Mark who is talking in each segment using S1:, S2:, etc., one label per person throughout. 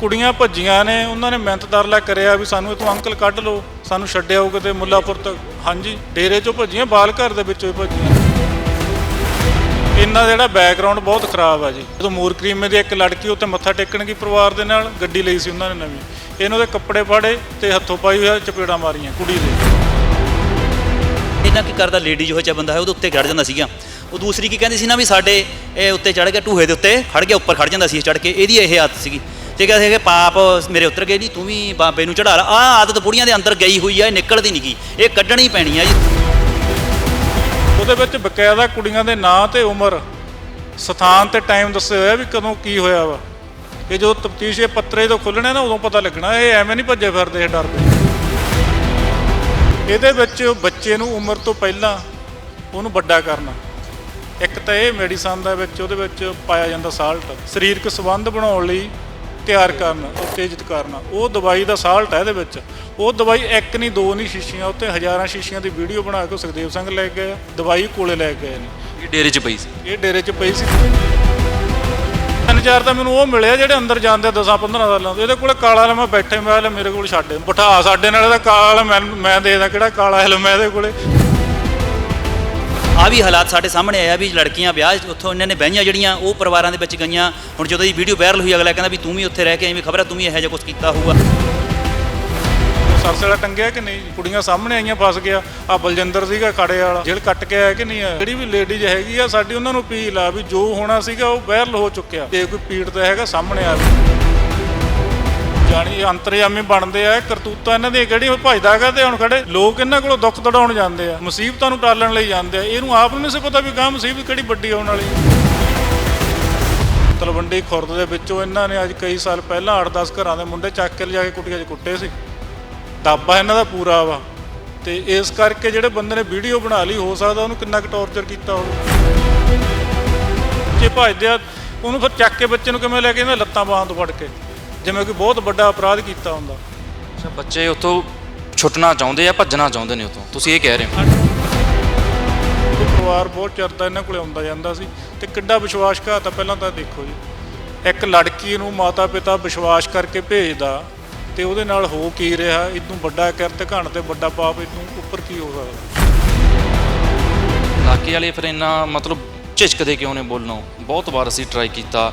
S1: ਕੁੜੀਆਂ ਭੱਜੀਆਂ ਨੇ, ਉਹਨਾਂ ਨੇ ਮਿਹਨਤ ਤਰਲਾ ਕਰਿਆ ਵੀ ਸਾਨੂੰ ਇਥੋਂ ਅੰਕਲ ਕੱਢ ਲਓ, ਸਾਨੂੰ ਛੱਡਿਆ ਛੱਡਿਆਓ ਕਿਤੇ ਮੁੱਲਾਪੁਰ ਤੱਕ। ਹਾਂਜੀ, ਡੇਰੇ ਚੋਂ ਭੱਜੀਆਂ, ਬਾਲ ਘਰ ਦੇ ਵਿੱਚੋਂ ਹੀ ਭੱਜੀਆਂ। ਇਹਨਾਂ ਦਾ ਜਿਹੜਾ ਬੈਕਗ੍ਰਾਉਂਡ ਬਹੁਤ ਖਰਾਬ ਆ ਜੀ। ਜਦੋਂ ਮੂਰ ਕਰੀਮੇ ਦੀ ਇੱਕ ਲੜਕੀ ਉੱਤੇ ਮੱਥਾ ਟੇਕਣ ਗਈ ਪਰਿਵਾਰ ਦੇ ਨਾਲ, ਗੱਡੀ ਲਈ ਸੀ ਉਹਨਾਂ ਨੇ ਨਵੀਂ। ਇਹਨਾਂ ਦੇ ਕੱਪੜੇ ਫਾੜੇ ਤੇ ਹੱਥੋਂ ਪਾਈ ਹੋਇਆ ਚਪੇੜਾਂ ਮਾਰੀਆਂ ਕੁੜੀ ਦੇ।
S2: ਇਹਨਾਂ ਕੀ ਕਰਦਾ? ਲੇਡੀ ਜੋ ਚਾ ਬੰਦਾ ਹੈ, ਉਹਦੇ ਉੱਤੇ ਚੜ ਜਾਂਦਾ ਸੀਗਾ। ਉਹ ਦੂਸਰੀ ਕੀ ਕਹਿੰਦੀ ਸੀ ਨਾ ਵੀ ਸਾਡੇ, ਇਹ ਉੱਤੇ ਚੜ ਗਿਆ ਢੂਹੇ ਦੇ ਉੱਤੇ ਖੜ ਗਿਆ, ਉੱਪਰ ਖੜ ਜਾਂਦਾ ਸੀ ਚੜ ਕੇ। ਇਹਦੀ ਇਹ ਆਦਤ ਸੀਗੀ। ਤੇ ਕਹਿੰਦੇ ਸੀ ਕਿ ਪਾਪ ਮੇਰੇ ਉੱਤਰ ਗਏ ਨਹੀਂ ਤੂੰ ਵੀ ਬਾਬੇ ਨੂੰ ਚੜਾ ਲਾ। ਆਹ ਆਦਤ ਬੁੜੀਆਂ ਦੇ ਅੰਦਰ ਗਈ ਹੋਈ ਆ, ਇਹ ਨਿਕਲਦੀ ਨਹੀਂ ਗਈ ਇਹ ਕੱਢਣੀ ਪੈਣੀ ਆ ਜੀ।
S1: ਉਹਦੇ ਵਿੱਚ ਬਕਾਇਦਾ ਕੁੜੀਆਂ ਦੇ ਨਾਂ ਤੇ ਉਮਰ, ਸਥਾਨ ਤੇ ਟਾਈਮ ਦੱਸਿਆ ਹੋਇਆ ਵੀ ਕਦੋਂ ਕੀ ਹੋਇਆ ਵਾ। ਇਹ ਜਦੋਂ ਤਫਤੀਸ਼ ਇਹ ਪੱਤਰੇ ਤੋਂ ਖੁੱਲਣੇ ਨਾ, ਉਦੋਂ ਪਤਾ ਲੱਗਣਾ। ਇਹ ਐਵੇਂ ਨਹੀਂ ਭੱਜੇ ਫਿਰਦੇ ਇਹ ਡਰਦੇ। ਇਹਦੇ ਵਿੱਚ ਬੱਚੇ ਨੂੰ ਉਮਰ ਤੋਂ ਪਹਿਲਾਂ ਉਹਨੂੰ ਵੱਡਾ ਕਰਨਾ। ਇੱਕ ਤਾਂ ਇਹ ਮੈਡੀਸਨ ਦਾ ਵਿੱਚ, ਉਹਦੇ ਵਿੱਚ ਪਾਇਆ ਜਾਂਦਾ ਸਾਲਟ ਸਰੀਰਕ ਸੰਬੰਧ ਬਣਾਉਣ ਲਈ ਤਿਆਰ ਕਰਨਾ ਉਤੇਜਿਤ ਕਰਨਾ। ਉਹ ਦਵਾਈ ਦਾ ਸਾਲਟ ਹੈ ਇਹਦੇ ਵਿੱਚ। ਉਹ ਦਵਾਈ ਇੱਕ ਨਹੀਂ ਦੋ ਨਹੀਂ ਸ਼ੀਸ਼ੀਆਂ ਉੱਤੇ ਹਜ਼ਾਰਾਂ ਸ਼ੀਸ਼ੀਆਂ ਦੀ ਵੀਡੀਓ ਬਣਾ ਕੇ ਸੁਖਦੇਵ ਸਿੰਘ ਲੈ ਕੇ ਗਏ ਦਵਾਈ ਕੋਲੇ ਲੈ ਕੇ ਗਏ ਨੇ।
S3: ਇਹ ਡੇਰੇ 'ਚ ਪਈ ਸੀ?
S1: ਇਹ ਡੇਰੇ 'ਚ ਪਈ ਸੀ। ਤਿੰਨ ਚਾਰ ਤਾਂ ਮੈਨੂੰ ਉਹ ਮਿਲਿਆ ਜਿਹੜੇ ਅੰਦਰ ਜਾਂਦੇ 10 15 ਸਾਲਾਂ ਤੋਂ। ਇਹਦੇ ਕੋਲੇ ਕਾਲਾ ਲੈ ਮੈਂ ਬੈਠੇ ਮੈਂ ਲੈ ਮੇਰੇ ਕੋਲ ਛੱਡ ਬਿਠਾ ਸਾਡੇ ਨਾਲ ਇਹਦਾ ਕਾਲਾ ਮੈਂ ਮੈਂ ਦੇਖਦਾ ਕਿਹੜਾ ਕਾਲਾ ਹੈ ਮੈਂ ਇਹਦੇ ਕੋਲੇ?
S2: ਆ ਵੀ ਹਾਲਾਤ ਸਾਡੇ ਸਾਹਮਣੇ ਆਇਆ ਵੀ ਲੜਕੀਆਂ ਵਿਆਹ ਉੱਥੋਂ ਇਹਨਾਂ ਨੇ ਬਹਿਆਂ ਜਿਹੜੀਆਂ ਉਹ ਪਰਿਵਾਰਾਂ ਦੇ ਵਿੱਚ ਗਈਆਂ। ਹੁਣ ਜਦੋਂ ਇਹ ਵੀਡੀਓ ਵਾਇਰਲ ਹੋਈ, ਅਗਲਾ ਕਹਿੰਦਾ ਵੀ ਤੂੰ ਵੀ ਉੱਥੇ ਰਹਿ ਕੇ ਐਵੇਂ ਖਬਰ ਆ ਤੂੰ ਵੀ ਇਹੋ ਜਿਹਾ ਕੁਝ ਕੀਤਾ ਹੋਊਗਾ।
S1: ਸਰਸਲਾ ਟੰਗਿਆ ਕਿ ਨਹੀਂ? ਕੁੜੀਆਂ ਸਾਹਮਣੇ ਆਈਆਂ, ਫਸ ਗਿਆ। ਆ ਬਲਜਿੰਦਰ ਸੀਗਾ ਖੜੇ ਵਾਲਾ। ਜੇਲ੍ਹ ਕੱਟ ਕੇ ਆਇਆ ਕਿ ਨਹੀਂ ਆਇਆ? ਜਿਹੜੀ ਵੀ ਲੇਡੀਜ਼ ਹੈਗੀ ਆ, ਸਾਡੀ ਉਹਨਾਂ ਨੂੰ ਅਪੀਲ ਆ ਵੀ ਜੋ ਹੋਣਾ ਸੀਗਾ ਉਹ ਵਾਇਰਲ ਹੋ ਚੁੱਕਿਆ। ਜੇ ਕੋਈ ਪੀੜਤ ਹੈਗਾ, ਸਾਹਮਣੇ ਆਵੇ ਜਾਣੀ ਅੰਤਰਯਾਮੀ ਬਣਦੇ ਆ ਕਰਤੂਤਾਂ ਇਹਨਾਂ ਦੀ ਕਿਹੜੀ ਭਜਦਾ ਹੈਗਾ ਤੇ ਹੁਣ ਖੜੇ ਲੋਕ ਇਹਨਾਂ ਕੋਲੋਂ ਦੁੱਖ ਦੜਾਉਣ ਜਾਂਦੇ ਆ, ਮੁਸੀਬਤਾਂ ਨੂੰ ਟਾਲਣ ਲਈ ਜਾਂਦੇ ਆ, ਇਹਨੂੰ ਆਪ ਨੂੰ ਨਹੀਂ ਸੀ ਪਤਾ ਵੀ ਗਾਂ ਮੁਸੀਬਤ ਕਿਹੜੀ ਵੱਡੀ ਆਉਣ ਵਾਲੀ ਤਲਵੰਡੀ ਖੁਰਦ ਦੇ ਵਿੱਚੋਂ ਇਹਨਾਂ ਨੇ ਅੱਜ ਕਈ ਸਾਲ ਪਹਿਲਾਂ 8-10 ਘਰਾਂ ਦੇ ਮੁੰਡੇ ਚੱਕ ਕੇ ਲਿਜਾ ਕੇ ਕੁੱਟੀਆਂ 'ਚ ਕੁੱਟੇ ਸੀ। ਦਾਬਾ ਇਹਨਾਂ ਦਾ ਪੂਰਾ ਵਾ। ਤੇ ਇਸ ਕਰਕੇ ਜਿਹੜੇ ਬੰਦੇ ਨੇ ਵੀਡੀਓ ਬਣਾ ਲਈ, ਹੋ ਸਕਦਾ ਉਹਨੂੰ ਕਿੰਨਾ ਕੁ ਟੌਰਚਰ ਕੀਤਾ ਹੋਵੇ। ਜੇ ਭਜਦੇ ਆ, ਉਹਨੂੰ ਫਿਰ ਚੱਕ ਕੇ ਬੱਚੇ ਨੂੰ ਕਿਵੇਂ ਲੈ ਕੇ ਇਹਨਾਂ ਲੱਤਾਂ ਬਾਹਾਂ ਤੋਂ ਫੜ ਕੇ। ਜਿਵੇਂ ਕਿ ਬਹੁਤ ਵੱਡਾ ਅਪਰਾਧ ਕੀਤਾ ਹੁੰਦਾ।
S3: ਅੱਛਾ ਬੱਚੇ ਉੱਥੋਂ ਛੁੱਟਣਾ ਚਾਹੁੰਦੇ ਆ ਭੱਜਣਾ ਚਾਹੁੰਦੇ ਨੇ ਉੱਥੋਂ? ਤੁਸੀਂ ਇਹ ਕਹਿ ਰਹੇ ਹੋ?
S1: ਪਰਿਵਾਰ ਬਹੁਤ ਚਿਰ ਦਾ ਇਹਨਾਂ ਕੋਲੇ ਆਉਂਦਾ ਜਾਂਦਾ ਸੀ। ਤੇ ਕਿੱਡਾ ਵਿਸ਼ਵਾਸਘਾਤ ਆ ਪਹਿਲਾਂ ਤਾਂ ਦੇਖੋ ਜੀ। ਇੱਕ ਲੜਕੀ ਨੂੰ ਮਾਤਾ ਪਿਤਾ ਵਿਸ਼ਵਾਸ ਕਰਕੇ ਭੇਜਦਾ ਤੇ ਉਹਦੇ ਨਾਲ ਹੋ ਕੀ ਰਿਹਾ? ਇਦੋਂ ਵੱਡਾ ਕਿਰਤ ਘਣ ਤੇ ਵੱਡਾ ਪਾਪ ਇਦੋਂ ਉੱਪਰ ਕੀ ਹੋ ਸਕਦਾ?
S3: ਇਲਾਕੇ ਵਾਲੇ ਫਿਰ ਇੰਨਾ ਮਤਲਬ ਝਿਜਕਦੇ ਕਿਉਂ ਨੇ ਬੋਲਣੋਂ? ਬਹੁਤ ਵਾਰ ਅਸੀਂ ਟਰਾਈ ਕੀਤਾ।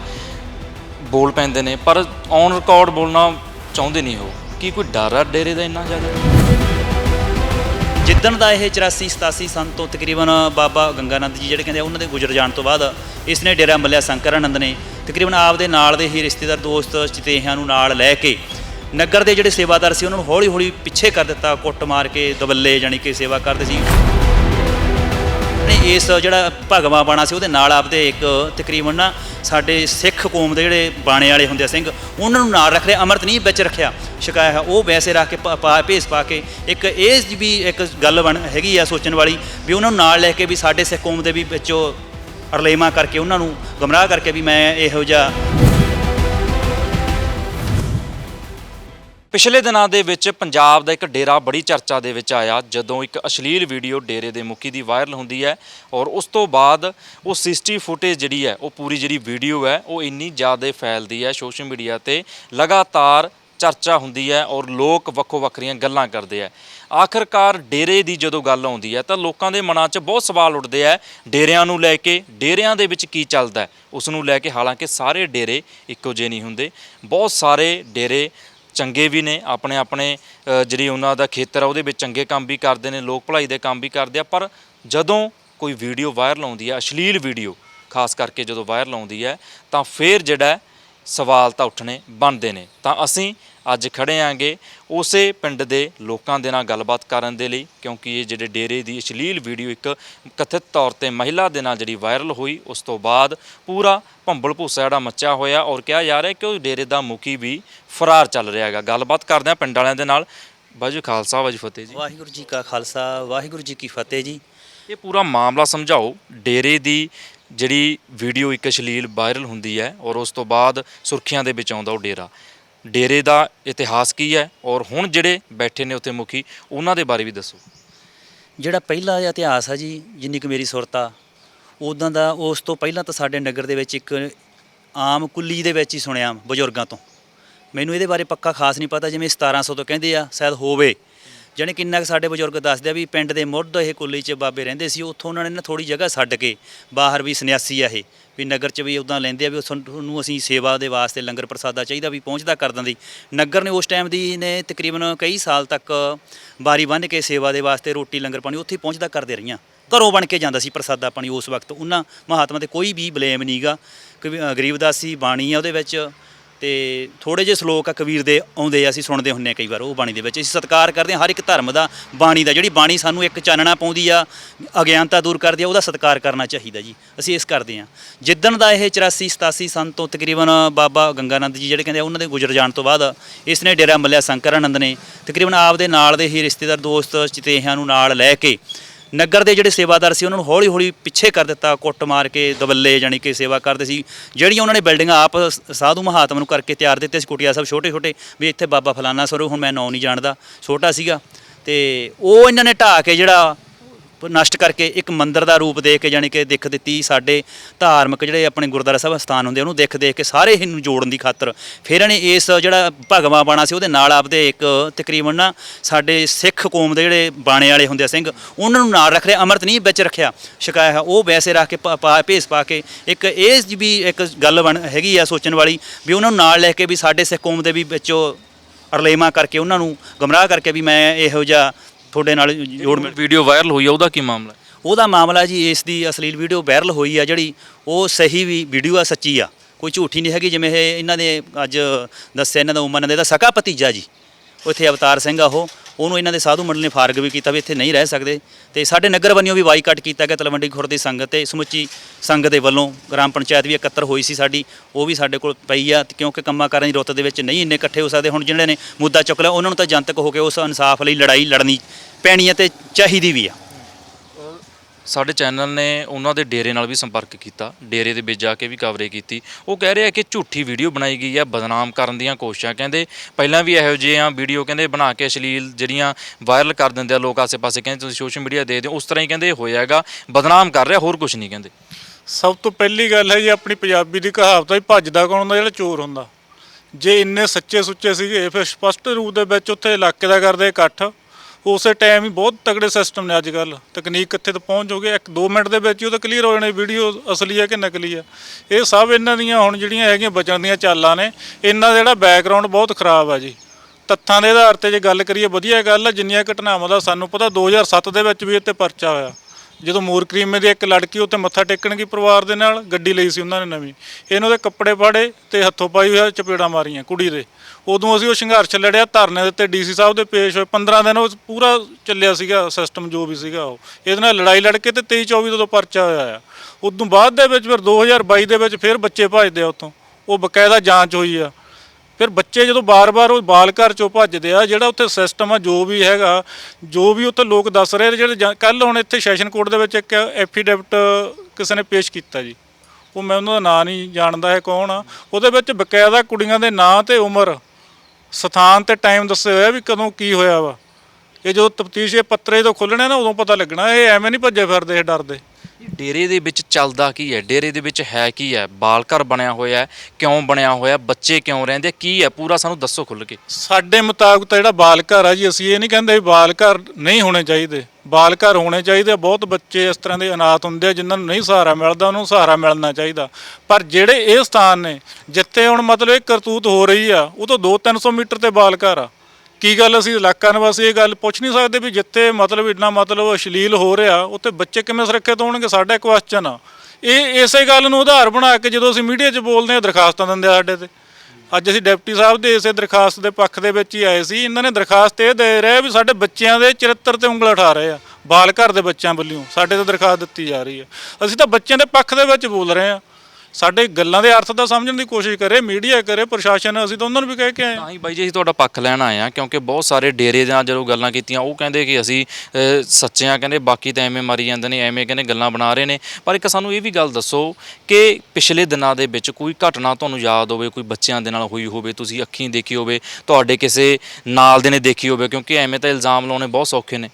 S3: ਬੋਲ ਪੈਂਦੇ ਨੇ ਪਰ ਔਨ ਰਿਕਾਰਡ ਬੋਲਣਾ ਚਾਹੁੰਦੇ ਨਹੀਂ ਉਹ। ਕੀ ਕੋਈ ਡਰ ਆ ਡੇਰੇ ਦਾ ਇੰਨਾ ਜ਼ਿਆਦਾ?
S2: ਜਿੱਦਣ ਦਾ ਇਹ 84 87 ਸੰਨ ਤੋਂ ਤਕਰੀਬਨ ਬਾਬਾ ਗੰਗਾਨੰਦ ਜੀ ਜਿਹੜੇ ਕਹਿੰਦੇ ਆ, ਉਹਨਾਂ ਦੇ ਗੁਜ਼ਰ ਜਾਣ ਤੋਂ ਬਾਅਦ ਇਸ ਨੇ ਡੇਰਾ ਮੱਲਿਆ ਸ਼ੰਕਰਾਨੰਦ ਨੇ ਤਕਰੀਬਨ ਆਪਦੇ ਨਾਲ ਦੇ ਹੀ ਰਿਸ਼ਤੇਦਾਰ ਦੋਸਤ ਚਤੇਹਿਆਂ ਨੂੰ ਨਾਲ ਲੈ ਕੇ ਨਗਰ ਦੇ ਜਿਹੜੇ ਸੇਵਾਦਾਰ ਸੀ ਉਹਨਾਂ ਨੂੰ ਹੌਲੀ ਹੌਲੀ ਪਿੱਛੇ ਕਰ ਦਿੱਤਾ ਕੁੱਟ ਮਾਰ ਕੇ ਦਬੱਲੇ ਜਾਣੀ ਕਿ ਸੇਵਾ ਕਰਦੇ ਸੀ। ਨੇ ਇਸ ਜਿਹੜਾ ਭਗਵਾ ਬਾਣਾ ਸੀ ਉਹਦੇ ਨਾਲ ਆਪਦੇ ਇੱਕ ਤਕਰੀਬਨ ਨਾ ਸਾਡੇ ਸਿੱਖ ਕੌਮ ਦੇ ਜਿਹੜੇ ਬਾਣੇ ਵਾਲੇ ਹੁੰਦੇ ਆ ਸਿੰਘ, ਉਹਨਾਂ ਨੂੰ ਨਾਲ ਰੱਖ ਲਿਆ ਅੰਮ੍ਰਿਤ ਨਹੀਂ ਵਿੱਚ ਰੱਖਿਆ। ਸ਼ਿਕਾਇਤ ਹੈ, ਉਹ ਵੈਸੇ ਰੱਖ ਕੇ ਪਾ- ਪਾ, ਭੇਸ ਪਾ ਕੇ ਇੱਕ ਇਹ ਵੀ ਇੱਕ ਗੱਲ ਬਣ, ਹੈਗੀ ਆ ਸੋਚਣ ਵਾਲੀ ਵੀ ਉਹਨਾਂ ਨੂੰ ਨਾਲ ਲੈ ਕੇ ਵੀ ਸਾਡੇ ਸਿੱਖ ਕੌਮ ਦੇ ਵੀ ਵਿੱਚੋਂ ਅਰਲੇਮਾ ਕਰਕੇ, ਉਹਨਾਂ ਨੂੰ ਗਮਰਾਹ ਕਰਕੇ ਵੀ ਮੈਂ ਇਹੋ ਜਿਹਾ
S3: ਪਿਛਲੇ ਦਿਨਾਂ ਦੇ ਵਿੱਚ ਪੰਜਾਬ ਦਾ ਇੱਕ ਡੇਰਾ ਬੜੀ ਚਰਚਾ ਦੇ ਵਿੱਚ ਆਇਆ, ਜਦੋਂ ਇੱਕ ਅਸ਼ਲੀਲ ਵੀਡੀਓ ਡੇਰੇ ਦੇ ਮੁਖੀ ਦੀ ਵਾਇਰਲ ਹੁੰਦੀ ਹੈ ਔਰ ਉਸ ਤੋਂ ਬਾਅਦ ਉਹ ਸਿਸਟੀ ਫੁਟੇਜ ਜਿਹੜੀ ਹੈ, ਉਹ ਪੂਰੀ ਜਿਹੜੀ ਵੀਡੀਓ ਹੈ, ਉਹ ਇੰਨੀ ਜ਼ਿਆਦਾ ਫੈਲਦੀ ਹੈ ਸੋਸ਼ਲ ਮੀਡੀਆ ਤੇ, ਲਗਾਤਾਰ ਚਰਚਾ ਹੁੰਦੀ ਹੈ ਔਰ ਲੋਕ ਵੱਖੋ ਵੱਖਰੀਆਂ ਗੱਲਾਂ ਕਰਦੇ ਆ ਆਖਰਕਾਰ ਡੇਰੇ ਦੀ ਜਦੋਂ ਗੱਲ ਆਉਂਦੀ ਹੈ, ਤਾਂ ਲੋਕਾਂ ਦੇ ਮਨਾਂ 'ਚ ਬਹੁਤ ਸਵਾਲ ਉੱਠਦੇ ਆ ਡੇਰਿਆਂ ਨੂੰ ਲੈ ਕੇ, ਡੇਰਿਆਂ ਦੇ ਵਿੱਚ ਕੀ ਚੱਲਦਾ ਉਸ ਨੂੰ ਲੈ ਕੇ ਹਾਲਾਂਕਿ ਸਾਰੇ ਡੇਰੇ ਇੱਕੋ ਜਿਹੇ ਨਹੀਂ ਹੁੰਦੇ। ਬਹੁਤ ਸਾਰੇ ਡੇਰੇ ਚੰਗੇ ਵੀ ਨੇ, ਆਪਣੇ ਆਪਣੇ ਜਿਹੜੀ ਉਹਨਾਂ ਦਾ ਖੇਤਰ ਆ, ਉਹਦੇ ਵਿੱਚ ਚੰਗੇ ਕੰਮ ਵੀ ਕਰਦੇ ਨੇ, ਲੋਕ ਭਲਾਈ ਦੇ ਕੰਮ ਵੀ ਕਰਦੇ ਆ, ਪਰ ਜਦੋਂ ਕੋਈ ਵੀਡੀਓ ਵਾਇਰਲ ਆਉਂਦੀ ਹੈ ਅਸ਼ਲੀਲ ਵੀਡੀਓ, ਖਾਸ ਕਰਕੇ ਜਦੋਂ ਵਾਇਰਲ ਆਉਂਦੀ ਹੈ ਤਾਂ ਫਿਰ ਜਿਹੜਾ ਸਵਾਲ ਤਾਂ ਉੱਠਣੇ, ਬਣਦੇ ਨੇ। ਤਾਂ ਅਸੀਂ ਅੱਜ ਖੜੇ ਆਂਗੇ ਉਸੇ ਪਿੰਡ ਦੇ ਲੋਕਾਂ ਦੇ ਨਾਲ ਗੱਲਬਾਤ ਕਰਨ ਦੇ ਲਈ ਕਿਉਂਕਿ ਇਹ ਜਿਹੜੇ ਡੇਰੇ ਦੀ ਅਸ਼ਲੀਲ ਵੀਡੀਓ ਇੱਕ ਕਥਿਤ ਤੌਰ ਤੇ ਮਹਿਲਾ ਦੇ ਨਾਲ ਜਿਹੜੀ ਵਾਇਰਲ ਹੋਈ ਉਸ ਤੋਂ ਬਾਅਦ ਪੂਰਾ ਭੰਬਲ ਭੂਸਾ ਜਿਹੜਾ ਮੱਚਿਆ ਹੋਇਆ ਔਰ ਕਿਹਾ ਜਾ ਰਿਹਾ ਕਿ ਉਹ ਡੇਰੇ ਦਾ ਮੁਖੀ ਵੀ ਫਰਾਰ ਚੱਲ ਰਿਹਾ ਹੈਗਾ। ਗੱਲਬਾਤ ਕਰਦੇ ਆ ਪਿੰਡ ਵਾਲਿਆਂ ਦੇ ਨਾਲ। ਬਾਜੂ ਖਾਲਸਾ ਬਾਜੂ ਫਤਿਹ ਜੀ।
S2: ਵਾਹਿਗੁਰੂ ਜੀ ਕਾ ਖਾਲਸਾ ਵਾਹਿਗੁਰੂ ਜੀ ਕੀ ਫਤਿਹ ਜੀ।
S3: ਇਹ ਪੂਰਾ ਮਾਮਲਾ ਸਮਝਾਓ ਡੇਰੇ ਦੀ ਜਿਹੜੀ ਵੀਡੀਓ ਇੱਕ ਅਸ਼ਲੀਲ ਵਾਇਰਲ ਹੁੰਦੀ ਹੈ ਔਰ ਉਸ ਤੋਂ ਬਾਅਦ ਸੁਰਖੀਆਂ ਦੇ ਵਿੱਚ ਆਉਂਦਾ ਉਹ ਡੇਰਾ। ਡੇਰੇ ਦਾ ਇਤਿਹਾਸ ਕੀ ਹੈ ਔਰ ਹੁਣ ਜਿਹੜੇ ਬੈਠੇ ਨੇ ਉੱਥੇ ਮੁਖੀ ਉਹਨਾਂ ਦੇ ਬਾਰੇ ਵੀ ਦੱਸੋ।
S2: ਜਿਹੜਾ ਪਹਿਲਾ ਇਤਿਹਾਸ ਆ ਜੀ, ਜਿੰਨੀ ਕੁ ਮੇਰੀ ਸੁਰਤ ਆ ਉਦਾਂ ਦਾ ਉਸ ਤੋਂ ਪਹਿਲਾਂ ਤਾਂ ਸਾਡੇ ਨਗਰ ਦੇ ਵਿੱਚ ਇੱਕ ਆਮ ਕੁੱਲੀ ਦੇ ਵਿੱਚ ਹੀ ਸੁਣਿਆ ਬਜ਼ੁਰਗਾਂ ਤੋਂ। ਮੈਨੂੰ ਇਹਦੇ ਬਾਰੇ ਪੱਕਾ ਖਾਸ ਨਹੀਂ ਪਤਾ, ਜਿਵੇਂ 1700 ਤੋਂ ਕਹਿੰਦੇ ਆ, ਸ਼ਾਇਦ ਹੋਵੇ। ਜਾਣੀ ਕਿੰਨਾ ਕੁ ਸਾਡੇ ਬਜ਼ੁਰਗ ਦੱਸਦੇ ਆ ਵੀ ਪਿੰਡ ਦੇ ਮੁੱਢ ਇਹ ਕੁੱਲੀ 'ਚ ਬਾਬੇ ਰਹਿੰਦੇ ਸੀ ਉੱਥੋਂ ਉਹਨਾਂ ਨੇ ਨਾ ਥੋੜੀ ਜਗ੍ਹਾ ਛੱਡ ਕੇ ਬਾਹਰ ਵੀ ਸੰਨਿਆਸੀ ਆ ਇਹ ਵੀ ਨਗਰ 'ਚ ਵੀ ਉਦਾਂ ਲੈਂਦੇ ਆ ਵੀ ਤੁਹਾਨੂੰ ਅਸੀਂ ਸੇਵਾ ਦੇ ਵਾਸਤੇ ਲੰਗਰ ਪ੍ਰਸਾਦਾ ਚਾਹੀਦਾ ਵੀ ਪਹੁੰਚਦਾ ਕਰ ਦਿੰਦੀ। ਨਗਰ ਨੇ ਉਸ ਟਾਈਮ ਦੀ ਨੇ ਤਕਰੀਬਨ ਕਈ ਸਾਲ ਤੱਕ ਬਾਰੀ ਬੰਨ੍ਹ ਕੇ ਸੇਵਾ ਦੇ ਵਾਸਤੇ ਰੋਟੀ ਲੰਗਰ ਪਾਣੀ ਉੱਥੇ ਪਹੁੰਚਦਾ ਕਰਦੇ ਰਹੀਆਂ। ਘਰੋਂ ਬਣ ਕੇ ਜਾਂਦਾ ਸੀ ਪ੍ਰਸਾਦਾ ਪਾਣੀ ਉਸ ਵਕਤ। ਉਹਨਾਂ ਮਹਾਤਮਾ ਤੇ ਕੋਈ ਵੀ ਬਲੇਮ ਨਹੀਂਗਾ ਕਿ ਵੀ, ਅ, ਗਰੀਬਦਾਸੀ ਬਾਣੀ ਆ ਉਹਦੇ ਵਿੱਚ ਤੇ ਥੋੜੇ ਜਿਹੇ ਸ਼ਲੋਕ ਆ ਕਬੀਰ ਦੇ ਆਉਂਦੇ ਆ, ਅਸੀਂ ਸੁਣਦੇ ਹੁੰਨੇ ਆ ਕਈ ਵਾਰ, ਉਹ ਬਾਣੀ ਦੇ ਵਿੱਚ। ਅਸੀਂ ਸਤਿਕਾਰ ਕਰਦੇ ਹਾਂ, ਹਰ ਇੱਕ ਧਰਮ ਦਾ ਬਾਣੀ ਦਾ। ਜਿਹੜੀ ਬਾਣੀ ਸਾਨੂੰ ਇੱਕ ਚਾਨਣਾ ਪਾਉਂਦੀ ਆ, ਅਗਿਆਨਤਾ ਦੂਰ ਕਰਦੀ ਆ, ਉਹਦਾ ਸਤਿਕਾਰ ਕਰਨਾ ਚਾਹੀਦਾ ਜੀ। ਅਸੀਂ ਇਸ ਕਰਦੇ ਹਾਂ। ਜਿੱਦਣ ਦਾ ਇਹ 84 87 ਸੰਨ ਤੋਂ ਤਕਰੀਬਨ ਬਾਬਾ ਗੰਗਾਨੰਦ ਜੀ ਜਿਹੜੇ ਕਹਿੰਦੇ ਆ, ਉਹਨਾਂ ਦੇ ਗੁਜ਼ਰ ਜਾਣ ਤੋਂ ਬਾਅਦ ਇਸ ਨੇ ਡੇਰਾ ਮੱਲਿਆ ਸ਼ੰਕਰਾਨੰਦ ਨੇ। ਤਕਰੀਬਨ ਆਪਦੇ ਨਾਲ ਦੇ ਹੀ ਰਿਸ਼ਤੇਦਾਰ, ਦੋਸਤ, ਚਿਤੇਹਿਆਂ ਨੂੰ ਨਾਲ ਲੈ ਕੇ ਨਗਰ ਦੇ ਜਿਹੜੇ ਸੇਵਾਦਾਰ ਸੀ, ਉਹਨਾਂ ਨੂੰ ਹੌਲੀ ਹੌਲੀ ਪਿੱਛੇ ਕਰ ਦਿੱਤਾ, ਕੁੱਟ ਮਾਰ ਕੇ, ਦਬੱਲੇ ਜਾਣੀ ਕਿ ਸੇਵਾ ਕਰਦੇ ਸੀ। ਜਿਹੜੀਆਂ ਉਹਨਾਂ ਨੇ ਬਿਲਡਿੰਗਾਂ ਆਪ ਸਾਧੂ ਮਹਾਤਮਾ ਨੂੰ ਕਰਕੇ ਤਿਆਰ ਦਿੱਤੇ ਸੀ, ਕੁਟਿਆ ਸਾਹਿਬ ਛੋਟੇ ਛੋਟੇ ਵੀ ਇੱਥੇ ਬਾਬਾ ਫਲਾਨਾ ਸਰੋ ਹੁਣ ਮੈਂ ਨਾਂ ਨਹੀਂ ਜਾਣਦਾ, ਛੋਟਾ ਸੀਗਾ। ਤੇ ਉਹ ਇਹਨਾਂ ਨੇ ਢਾਹ ਕੇ ਜਿਹੜਾ ਨਸ਼ਟ ਕਰਕੇ ਇੱਕ ਮੰਦਿਰ ਦਾ ਰੂਪ ਦੇ ਕੇ ਜਾਣੀ ਕਿ ਦਿੱਖ ਦਿੱਤੀ ਸਾਡੇ ਧਾਰਮਿਕ ਜਿਹੜੇ ਆਪਣੇ ਗੁਰਦੁਆਰਾ ਸਾਹਿਬ ਸਥਾਨ ਹੁੰਦੇ ਉਹਨੂੰ ਦੇਖ ਦੇਖ ਕੇ ਸਾਰੇ ਇਹਨੂੰ ਜੋੜਨ ਦੀ ਖਾਤਰ ਫਿਰ ਇਹਨੇ ਇਸ ਜਿਹੜਾ ਭਗਵਾ ਬਾਣਾ ਸੀ, ਉਹਦੇ ਨਾਲ ਆਪਦੇ ਇੱਕ ਤਕਰੀਬਨ ਨਾ ਸਾਡੇ ਸਿੱਖ ਕੌਮ ਦੇ ਜਿਹੜੇ ਬਾਣੇ ਵਾਲੇ ਹੁੰਦੇ ਆ ਸਿੰਘ, ਉਹਨਾਂ ਨੂੰ ਨਾਲ ਰੱਖ ਲਿਆ ਅੰਮ੍ਰਿਤ ਨਹੀਂ ਵਿੱਚ ਰੱਖਿਆ ਸ਼ਿਕਾਇਆ ਉਹ ਵੈਸੇ ਰੱਖ ਕੇ ਪਾ- ਪਾ, ਭੇਸ ਪਾ ਕੇ ਇੱਕ ਇਹ ਵੀ ਇੱਕ ਗੱਲ ਬਣ, ਹੈਗੀ ਆ ਸੋਚਣ ਵਾਲੀ ਵੀ ਉਹਨਾਂ ਨੂੰ ਨਾਲ ਲੈ ਕੇ ਵੀ ਸਾਡੇ ਸਿੱਖ ਕੌਮ ਦੇ ਵੀ ਵਿੱਚੋਂ ਅਰਲੇਮਾ ਕਰਕੇ ਉਹਨਾਂ ਨੂੰ ਗਮਰਾਹ ਕਰਕੇ ਵੀ ਮੈਂ ਇਹੋ ਜਿਹਾ ਤੁਹਾਡੇ ਨਾਲ ਜੋੜ ਮਿਲ
S3: ਵੀਡੀਓ ਵਾਇਰਲ ਹੋਈ ਆ ਉਹਦਾ ਕੀ ਮਾਮਲਾ ਹੈ?
S2: ਉਹਦਾ ਮਾਮਲਾ ਜੀ ਇਸ ਦੀ ਅਸਲੀਲ ਵੀਡੀਓ ਵਾਇਰਲ ਹੋਈ ਆ ਜਿਹੜੀ ਉਹ ਸਹੀ ਵੀ ਵੀਡੀਓ ਆ ਸੱਚੀ ਆ। ਕੋਈ ਝੂਠੀ ਨਹੀਂ ਹੈਗੀ ਜਿਵੇਂ ਇਹ ਇਹਨਾਂ ਦੇ ਅੱਜ ਦੱਸਿਆ ਇਹਨਾਂ ਦਾ ਉਮਰ ਦੇ ਦਾ ਸਕਾ ਭਤੀਜਾ ਜੀ। ਉਹ ਇੱਥੇ ਅਵਤਾਰ ਸਿੰਘ ਆ ਉਹ। ਉਹਨੂੰ ਇਹਨਾਂ ਦੇ ਸਾਧੂ ਮੰਡਲ ਨੇ ਫਾਰਗ ਵੀ ਕੀਤਾ ਵੀ ਇੱਥੇ ਨਹੀਂ ਰਹਿ ਸਕਦੇ। ਤੇ ਸਾਡੇ ਨਗਰ ਵੱਲੋਂ ਵੀ ਬਾਈਕਾਟ ਕੀਤਾ ਗਿਆ ਤਲਵੰਡੀ ਖੁਰ ਦੀ ਸੰਗਤ ਤੇ ਸਮੁੱਚੀ ਸੰਗਤ ਦੇ ਵੱਲੋਂ ਗ੍ਰਾਮ ਪੰਚਾਇਤ ਵੀ ਇਕੱਤਰ ਹੋਈ ਸੀ ਸਾਡੀ, ਉਹ ਵੀ ਸਾਡੇ ਕੋਲ ਪਈ ਆ ਤੇ ਕਿਉਂਕਿ ਕੰਮਾਂ ਕਾਰਾਂ ਦੀ ਰੁੱਤ ਦੇ ਵਿੱਚ ਨਹੀਂ ਇੰਨੇ ਇਕੱਠੇ ਹੋ ਸਕਦੇ, ਹੁਣ ਜਿਹੜੇ ਨੇ ਮੁੱਦਾ ਚੁੱਕ ਲਿਆ, ਉਹਨਾਂ ਨੂੰ ਤਾਂ ਜਨਤਕ ਹੋ ਕੇ ਉਸ ਇਨਸਾਫ ਲਈ ਲੜਾਈ ਲੜਨੀ ਪੈਣੀ ਹੈ ਤੇ ਚਾਹੀਦੀ ਵੀ ਆ।
S3: ਸਾਡੇ ਚੈਨਲ ਨੇ ਉਹਨਾਂ ਦੇ ਡੇਰੇ ਨਾਲ ਵੀ ਸੰਪਰਕ ਕੀਤਾ, ਡੇਰੇ ਦੇ ਵਿੱਚ ਜਾ ਕੇ ਵੀ ਕਵਰੇਜ ਕੀਤੀ। ਉਹ ਕਹਿ ਰਿਹਾ ਕਿ ਝੂਠੀ ਵੀਡੀਓ ਬਣਾਈ ਗਈ ਹੈ ਬਦਨਾਮ ਕਰਨ ਦੀਆਂ ਕੋਸ਼ਿਸ਼ਾਂ। ਕਹਿੰਦੇ ਪਹਿਲਾਂ ਵੀ ਇਹੋ ਜਿਹੀਆਂ ਵੀਡੀਓ ਕਹਿੰਦੇ ਬਣਾ ਕੇ ਅਸ਼ਲੀਲ ਜਿਹੜੀਆਂ ਵਾਇਰਲ ਕਰ ਦਿੰਦੇ ਆ ਲੋਕ ਆਸੇ-ਪਾਸੇ, ਕਹਿੰਦੇ ਤੁਸੀਂ ਸੋਸ਼ਲ ਮੀਡੀਆ ਦੇ ਦਿਓ, ਉਸ ਤਰ੍ਹਾਂ ਹੀ ਕਹਿੰਦੇ ਹੋਇਆ ਹੈਗਾ, ਬਦਨਾਮ ਕਰ ਰਿਹਾ, ਹੋਰ ਕੁਝ ਨਹੀਂ ਕਹਿੰਦੇ।
S1: ਸਭ ਤੋਂ ਪਹਿਲੀ ਗੱਲ ਹੈ ਜੀ, ਆਪਣੀ ਪੰਜਾਬੀ ਦੀ ਕਹਾਵਤ ਹੈ, ਭੱਜਦਾ ਕੌਣ ਹੁੰਦਾ, ਜਿਹੜਾ ਚੋਰ ਹੁੰਦਾ। ਜੇ ਇੰਨੇ ਸੱਚੇ ਸੁੱਚੇ ਸੀਗੇ, ਫਿਰ ਸਪਸ਼ਟ ਰੂਪ ਦੇ ਵਿੱਚ ਉੱਥੇ ਇਲਾਕੇ ਦਾ ਕਰਦੇ ਇਕੱਠ। ਉਸੇ ਟਾਈਮ ਹੀ ਬਹੁਤ ਤਗੜੇ ਸਿਸਟਮ ਨੇ ਅੱਜ ਕੱਲ ਤਕਨੀਕ ਕਿੱਥੇ ਤੋਂ ਪਹੁੰਚ ਜੋਗੇ ਇੱਕ 2 ਮਿੰਟ ਦੇ ਵਿੱਚ ਹੀ ਉਹ ਤਾਂ ਕਲੀਅਰ ਹੋ ਜਾਣੇ ਵੀਡੀਓ ਅਸਲੀ ਹੈ ਕਿ ਨਕਲੀ ਹੈ। ਇਹ ਸਭ ਇਹਨਾਂ ਦੀਆਂ ਹੁਣ ਜਿਹੜੀਆਂ ਹੈਗੀਆਂ ਬਚਣ ਦੀਆਂ ਚਾਲਾਂ ਨੇ। ਇਹਨਾਂ ਦਾ ਜਿਹੜਾ ਬੈਕਗ੍ਰਾਉਂਡ ਬਹੁਤ ਖਰਾਬ ਆ ਜੀ। ਤੱਥਾਂ ਦੇ ਆਧਾਰ ਤੇ ਜੇ ਗੱਲ ਕਰੀਏ, ਵਧੀਆ ਗੱਲ ਆ, ਜਿੰਨੀਆਂ ਘਟਨਾਵਾਂ ਦਾ ਸਾਨੂੰ ਪਤਾ 2007 ਦੇ ਵਿੱਚ ਵੀ ਇੱਥੇ ਪਰਚਾ ਹੋਇਆ। ਜਦੋਂ ਮੋਰ ਕਰੀਮੇ ਦੀ ਇੱਕ ਲੜਕੀ ਉੱਤੇ ਮੱਥਾ ਟੇਕਣ ਗਈ ਪਰਿਵਾਰ ਦੇ ਨਾਲ, ਗੱਡੀ ਲਈ ਸੀ ਉਹਨਾਂ ਨੇ ਨਵੀਂ। ਇਹਨਾਂ ਦੇ ਕੱਪੜੇ ਪਾੜੇ ਤੇ ਹੱਥੋਂ ਪਾਈ ਹੋਇਆ ਚਪੇੜਾਂ ਮਾਰੀਆਂ ਕੁੜੀ ਦੇ। ਉਦੋਂ ਅਸੀਂ ਉਹ ਸੰਘਰਸ਼ ਲੜਿਆ, ਧਰਨੇ ਦੇ ਉੱਤੇ ਡੀਸੀ ਸਾਹਿਬ ਦੇ ਪੇਸ਼ ਹੋਏ। 15 ਦਿਨ ਉਹ ਪੂਰਾ ਚੱਲਿਆ ਸੀਗਾ ਸਿਸਟਮ ਜੋ ਵੀ ਸੀਗਾ ਉਹ। ਇਹਦੇ ਨਾਲ ਲੜਾਈ ਲੜ ਕੇ ਤੇ 23 24 ਤੋਂ ਪਰਚਾ ਹੋਇਆ ਆ। ਉਦੋਂ ਬਾਅਦ ਦੇ ਵਿੱਚ ਫਿਰ 2022 ਦੇ ਵਿੱਚ ਫਿਰ ਬੱਚੇ ਭੱਜਦੇ ਆ ਉੱਥੋਂ। ਉਹ ਬਕਾਇਦਾ ਜਾਂਚ ਹੋਈ ਆ। ਫਿਰ ਬੱਚੇ ਜਦੋਂ ਬਾਰ-ਬਾਰ ਉਹ ਬਾਲ ਘਰ ਚੋਂ ਭੱਜਦੇ ਆ ਜਿਹੜਾ ਉੱਥੇ ਸਿਸਟਮ ਆ ਜੋ ਵੀ ਹੈਗਾ ਜੋ ਵੀ ਉੱਥੇ ਲੋਕ ਦੱਸ ਰਹੇ ਨੇ, ਜਿਹੜੇ ਕੱਲ ਹੁਣ ਇੱਥੇ ਸੈਸ਼ਨ ਕੋਰਟ ਦੇ ਵਿੱਚ ਇੱਕ ਐਫੀਡੈਵਿਟ ਕਿਸੇ ਨੇ ਪੇਸ਼ ਕੀਤਾ ਜੀ। ਉਹ ਮੈਂ ਉਹਨਾਂ ਦਾ ਨਾਂ ਨਹੀਂ ਜਾਣਦਾ ਹੈ ਕੌਣ ਆ। ਉਹਦੇ ਵਿੱਚ ਬਕਾਇਦਾ ਕੁੜੀਆਂ ਦੇ ਨਾਂ ਤੇ ਉਮਰ ਸਥਾਨ ਤੇ ਟਾਈਮ ਦੱਸਿਆ ਹੋਇਆ ਵੀ ਕਦੋਂ ਕੀ ਹੋਇਆ ਵਾ। ਇਹ ਜਦੋਂ ਤਫਤੀਸ਼ ਇਹ ਪੱਤਰੇ ਤੋਂ ਖੁੱਲਣੇ ਨਾ ਉਦੋਂ ਪਤਾ ਲੱਗਣਾ ਇਹ ਐਵੇਂ ਨਹੀਂ ਭੱਜੇ ਫਿਰਦੇ ਇਹ ਡਰਦੇ।
S3: ਇਹ ਡੇਰੇ ਦੇ ਵਿੱਚ ਚੱਲਦਾ ਕੀ ਹੈ? ਡੇਰੇ ਦੇ ਵਿੱਚ ਹੈ ਕੀ ਹੈ? ਬਾਲ ਘਰ ਬਣਿਆ ਹੋਇਆ ਹੈ। ਕਿਉਂ ਬਣਿਆ ਹੋਇਆ ਬੱਚੇ ਕਿਉਂ ਰਹਿੰਦੇ? ਕੀ ਹੈ? ਪੂਰਾ ਸਾਨੂੰ ਦੱਸੋ ਖੁੱਲ ਕੇ।
S1: ਸਾਡੇ ਮੁਤਾਬਕ ਤਾਂ ਜਿਹੜਾ ਬਾਲ ਘਰ ਆ ਜੀ, ਅਸੀਂ ਇਹ ਨਹੀਂ ਕਹਿੰਦੇ ਵੀ ਬਾਲ ਘਰ ਨਹੀਂ ਹੋਣੇ ਚਾਹੀਦੇ। ਬਾਲ ਘਰ ਹੋਣੇ ਚਾਹੀਦੇ ਆ। ਬਹੁਤ ਬੱਚੇ ਇਸ ਤਰ੍ਹਾਂ ਦੇ ਅਨਾਥ ਹੁੰਦੇ ਆ, ਜਿਨ੍ਹਾਂ ਨੂੰ ਨਹੀਂ ਸਹਾਰਾ ਮਿਲਦਾ, ਉਹਨੂੰ ਸਹਾਰਾ ਮਿਲਣਾ ਚਾਹੀਦਾ। ਪਰ ਜਿਹੜੇ ਇਹ ਸਥਾਨ ਨੇ, ਜਿੱਥੇ ਹੁਣ ਮਤਲਬ ਇਹ ਕਰਤੂਤ ਹੋ ਰਹੀ ਆ, ਉਹ ਤੋਂ 2-300 ਮੀਟਰ ਤੇ ਬਾਲ ਘਰ ਆ। ਕੀ ਗੱਲ ਅਸੀਂ ਇਲਾਕਾ ਨਿਵਾਸੀ ਇਹ ਗੱਲ ਪੁੱਛ ਨਹੀਂ ਸਕਦੇ ਵੀ ਜਿੱਥੇ ਮਤਲਬ ਇੰਨਾ ਮਤਲਬ ਅਸ਼ਲੀਲ ਹੋ ਰਿਹਾ, ਉੱਥੇ ਬੱਚੇ ਕਿਵੇਂ ਸੁਰੱਖਿਅਤ ਹੋਣਗੇ? ਸਾਡਾ ਕੁਐਸਚਨ ਆ। ਇਹ ਇਸੇ ਗੱਲ ਨੂੰ ਆਧਾਰ ਬਣਾ ਕੇ ਜਦੋਂ ਅਸੀਂ ਮੀਡੀਆ 'ਚ ਬੋਲਦੇ ਆ ਦਰਖਾਸਤਾਂ ਦਿੰਦੇ ਆ ਸਾਡੇ ਤੇ। ਅੱਜ ਅਸੀਂ ਡਿਪਟੀ ਸਾਹਿਬ ਦੇ ਇਸੇ ਦਰਖਾਸਤ ਦੇ ਪੱਖ ਦੇ ਵਿੱਚ ਹੀ ਆਏ ਸੀ। ਇਹਨਾਂ ਨੇ ਦਰਖਾਸਤ ਇਹ ਦੇ ਰਹੇ ਵੀ ਸਾਡੇ ਬੱਚਿਆਂ ਦੇ ਚਰਿੱਤਰ ਤੇ ਉਂਗਲ ਉਠਾ ਰਹੇ ਆ, ਬਾਲ ਘਰ ਦੇ ਬੱਚਿਆਂ ਵੱਲੋਂ। ਸਾਡੇ ਤੇ ਦਰਖਾਸਤ ਦਿੱਤੀ ਜਾ ਰਹੀ ਹੈ ਅਸੀਂ ਤਾਂ ਬੱਚਿਆਂ ਦੇ ਪੱਖ ਦੇ ਵਿੱਚ ਬੋਲ ਰਹੇ ਆ। ਸਾਡੇ ਗੱਲਾਂ ਦੇ ਅਰਥ ਦਾ ਸਮਝਣ ਦੀ ਕੋਸ਼ਿਸ਼ ਕਰੇ ਮੀਡੀਆ ਕਰੇ ਪ੍ਰਸ਼ਾਸਨ ਅਸੀਂ ਤਾਂ ਉਹਨਾਂ ਨੂੰ ਵੀ ਕਹਿ ਕੇ ਆਏ ਹਾਂ।
S3: ਤਾਂ ਹੀ ਬਾਈ ਜੀ ਅਸੀਂ ਤੁਹਾਡਾ ਪੱਖ ਲੈਣ ਆਏ ਆ ਕਿਉਂਕਿ ਬਹੁਤ ਸਾਰੇ ਡੇਰੇ ਦੇ ਨਾਲ ਜਦੋਂ ਗੱਲਾਂ ਕੀਤੀਆਂ ਉਹ ਕਹਿੰਦੇ ਕਿ ਅਸੀਂ ਅ, ਸੱਚੇ ਆ ਕਹਿੰਦੇ ਬਾਕੀ ਤਾਂ ਐਵੇਂ ਮਾਰੀ ਜਾਂਦੇ ਨੇ ਐਵੇਂ ਕਹਿੰਦੇ ਗੱਲਾਂ ਬਣਾ ਰਹੇ ਨੇ। ਪਰ ਇੱਕ ਸਾਨੂੰ ਇਹ ਵੀ ਗੱਲ ਦੱਸੋ ਕਿ ਪਿਛਲੇ ਦਿਨਾਂ ਦੇ ਵਿੱਚ ਕੋਈ ਘਟਨਾ ਤੁਹਾਨੂੰ ਯਾਦ ਹੋਵੇ ਕੋਈ ਬੱਚਿਆਂ ਦੇ ਨਾਲ ਹੋਈ ਹੋਵੇ ਤੁਸੀਂ ਅੱਖੀਂ ਦੇਖੀ ਹੋਵੇ ਤੁਹਾਡੇ ਕਿਸੇ ਨਾਲ ਦੇ ਨੇ ਦੇਖੀ ਹੋਵੇ ਕਿਉਂਕਿ ਐਵੇਂ ਤਾਂ ਇਲਜ਼ਾਮ ਲਾਉਣੇ ਬਹੁਤ ਸੌਖੇ ਨੇ।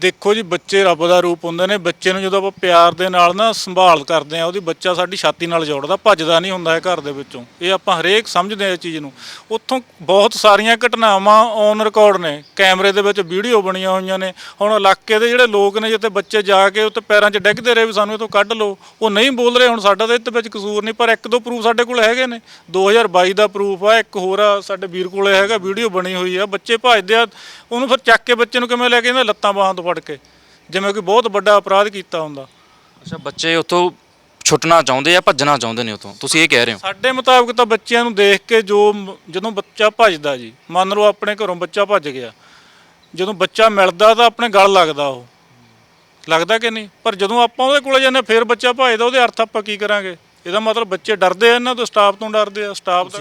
S1: ਦੇਖੋ ਜੀ, ਬੱਚੇ ਰੱਬ ਦਾ ਰੂਪ ਹੁੰਦੇ ਨੇ। ਬੱਚੇ ਨੂੰ ਜਦੋਂ ਆਪਾਂ ਪਿਆਰ ਦੇ ਨਾਲ ਨਾ ਸੰਭਾਲ ਕਰਦੇ ਆ ਉਹਦੀ ਬੱਚਾ ਸਾਡੀ ਛਾਤੀ ਨਾਲ ਜੋੜਦਾ, ਭੱਜਦਾ ਨਹੀਂ ਹੁੰਦਾ ਹੈ ਘਰ ਦੇ ਵਿੱਚੋਂ। ਇਹ ਆਪਾਂ ਹਰੇਕ ਸਮਝਦੇ ਆ ਇਹ ਚੀਜ਼ ਨੂੰ। ਉੱਥੋਂ ਬਹੁਤ ਸਾਰੀਆਂ ਘਟਨਾਵਾਂ ਔਨ ਰਿਕਾਰਡ ਨੇ। ਕੈਮਰੇ ਦੇ ਵਿੱਚ ਵੀਡੀਓ ਬਣੀਆਂ ਹੋਈਆਂ ਨੇ। ਹੁਣ ਇਲਾਕੇ ਦੇ ਜਿਹੜੇ ਲੋਕ ਨੇ, ਜਿੱਥੇ ਬੱਚੇ ਜਾ ਕੇ ਉੱਤੇ ਪੈਰਾਂ 'ਚ ਡਿੱਗਦੇ ਰਹੇ ਵੀ ਸਾਨੂੰ ਇਹ ਤੋਂ ਕੱਢ ਲਓ, ਉਹ ਨਹੀਂ ਬੋਲ ਰਹੇ। ਹੁਣ ਸਾਡਾ ਤਾਂ ਇਹਦੇ ਵਿੱਚ ਕਸੂਰ ਨਹੀਂ, ਪਰ ਇੱਕ ਦੋ ਪ੍ਰੂਫ ਸਾਡੇ ਕੋਲ ਹੈਗੇ ਨੇ। 2022 ਦਾ ਪ੍ਰੂਫ ਆ, ਇੱਕ ਹੋਰ ਆ, ਸਾਡੇ ਵੀਰ ਕੋਲੇ ਹੈਗਾ, ਵੀਡੀਓ ਬਣੀ ਹੋਈ ਆ। ਬੱਚੇ ਭੱਜਦੇ ਆ, ਉਹਨੂੰ ਫਿਰ ਚੱਕ ਕੇ ਬੱਚੇ ਨੂੰ ਕਿਵੇਂ ਲੈ ਕੇ ਜਾਂਦਾ ਲੱਤਾਂ ਬਾਹਾਂ ਤੋਂ ਫੜ ਕੇ ਜਿਵੇਂ ਕੋਈ ਬਹੁਤ ਵੱਡਾ ਅਪਰਾਧ ਕੀਤਾ ਹੁੰਦਾ।
S3: ਅੱਛਾ ਬੱਚੇ ਉੱਥੋਂ ਛੁੱਟਣਾ ਚਾਹੁੰਦੇ ਆ ਭੱਜਣਾ ਚਾਹੁੰਦੇ ਨੇ ਉੱਥੋਂ? ਤੁਸੀਂ ਇਹ ਕਹਿ ਰਹੇ ਹੋ?
S1: ਸਾਡੇ ਮੁਤਾਬਕ ਤਾਂ ਬੱਚਿਆਂ ਨੂੰ ਦੇਖ ਕੇ ਜੋ ਮ- ਜਦੋਂ ਬੱਚਾ ਭੱਜਦਾ ਜੀ ਮੰਨ ਲਓ ਆਪਣੇ ਘਰੋਂ ਬੱਚਾ ਭੱਜ ਗਿਆ ਜਦੋਂ ਬੱਚਾ ਮਿਲਦਾ ਤਾਂ ਆਪਣੇ ਗਲ ਲੱਗਦਾ ਉਹ। ਲੱਗਦਾ ਕਿ ਨਹੀਂ? ਪਰ ਜਦੋਂ ਆਪਾਂ ਉਹਦੇ ਕੋਲੇ ਜਾਂਦੇ ਹਾਂ, ਫਿਰ ਬੱਚਾ ਭੱਜਦਾ ਉਹਦੇ ਅਰਥ ਆਪਾਂ ਕੀ ਕਰਾਂਗੇ? ਇਹਦਾ ਮਤਲਬ ਬੱਚੇ ਡਰਦੇ ਆ ਇਹਨਾਂ ਤੋਂ ਸਟਾਫ ਤੋਂ ਡਰਦੇ ਆ ਸਟਾਫ ਦਾ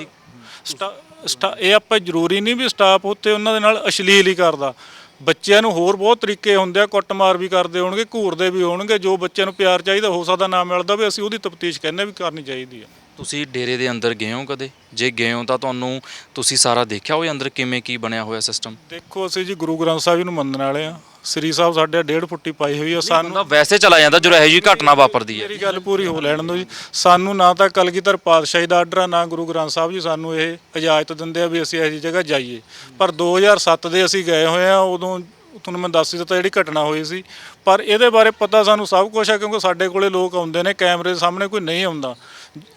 S1: ਸਟਾ- ਸਟਾ- ਇਹ ਆਪਾਂ ਜ਼ਰੂਰੀ ਨਹੀਂ ਵੀ ਸਟਾਫ ਉੱਤੇ ਉਹਨਾਂ ਦੇ ਨਾਲ ਅਸ਼ਲੀਲ ਹੀ ਕਰਦਾ। ਬੱਚਿਆਂ ਨੂੰ ਹੋਰ ਬਹੁਤ ਤਰੀਕੇ ਹੁੰਦੇ ਆ ਕੁੱਟਮਾਰ ਵੀ ਕਰਦੇ ਹੋਣਗੇ ਘੂਰਦੇ ਵੀ ਹੋਣਗੇ ਜੋ ਬੱਚਿਆਂ ਨੂੰ ਪਿਆਰ ਚਾਹੀਦਾ ਹੋ ਸਕਦਾ ਨਾ ਮਿਲਦਾ ਵੀ ਅਸੀਂ ਉਹਦੀ ਤਫਤੀਸ਼ ਕਹਿੰਦੇ ਵੀ ਕਰਨੀ ਚਾਹੀਦੀ ਆ
S3: ਤੁਸੀਂ ਡੇਰੇ ਦੇ ਅੰਦਰ ਗਏ ਹੋ ਕਦੇ? ਜੇ ਗਏ ਹੋ ਤਾਂ ਤੁਹਾਨੂੰ ਤੁਸੀਂ ਸਾਰਾ ਦੇਖਿਆ ਹੋਇਆ ਅੰਦਰ ਕਿਵੇਂ ਕੀ ਬਣਿਆ ਹੋਇਆ ਸਿਸਟਮ
S1: ਦੇਖੋ ਅਸੀਂ ਜੀ ਗੁਰੂ ਗ੍ਰੰਥ ਸਾਹਿਬ ਜੀ ਨੂੰ ਮੰਨਣ ਵਾਲੇ ਆ ਸ੍ਰੀ ਸਾਹਿਬ ਸਾਡੇ ਡੇਢ ਫੁੱਟੀ ਪਾਈ ਹੋਈ ਆ ਸਾਨੂੰ
S3: ਬੰਦਾ ਵੈਸੇ ਚਲਾ ਜਾਂਦਾ ਜਦੋਂ ਇਹੋ ਜਿਹੀ ਘਟਨਾ ਵਾਪਰਦੀ ਹੈ।
S1: ਮੇਰੀ ਗੱਲ ਪੂਰੀ ਹੋ ਲੈਣ ਦਿਓ ਜੀ। ਸਾਨੂੰ ਨਾ ਤਾਂ ਕਲਗੀਧਰ ਪਾਤਸ਼ਾਹੀ ਦਾ ਆਰਡਰ ਆ ਨਾ ਗੁਰੂ ਗ੍ਰੰਥ ਸਾਹਿਬ ਜੀ ਸਾਨੂੰ ਇਹ ਇਜਾਜ਼ਤ ਦਿੰਦੇ ਆ ਵੀ ਅਸੀਂ ਇਹੋ ਜਿਹੀ ਜਗ੍ਹਾ ਜਾਈਏ। ਪਰ 2007 ਦੇ ਅਸੀਂ ਗਏ ਹੋਏ ਆ ਉਦੋਂ ਤੁਹਾਨੂੰ ਮੈਂ ਦੱਸ ਹੀ ਦਿੱਤਾ ਜਿਹੜੀ ਘਟਨਾ ਹੋਈ ਸੀ। ਪਰ ਇਹਦੇ ਬਾਰੇ ਪਤਾ ਸਾਨੂੰ ਸਭ ਕੁਝ ਹੈ ਕਿਉਂਕਿ ਸਾਡੇ ਕੋਲੇ ਲੋਕ ਆਉਂਦੇ ਨੇ, ਕੈਮਰੇ ਦੇ ਸਾਹਮਣੇ ਕੋਈ ਨਹੀਂ ਆਉਂਦਾ।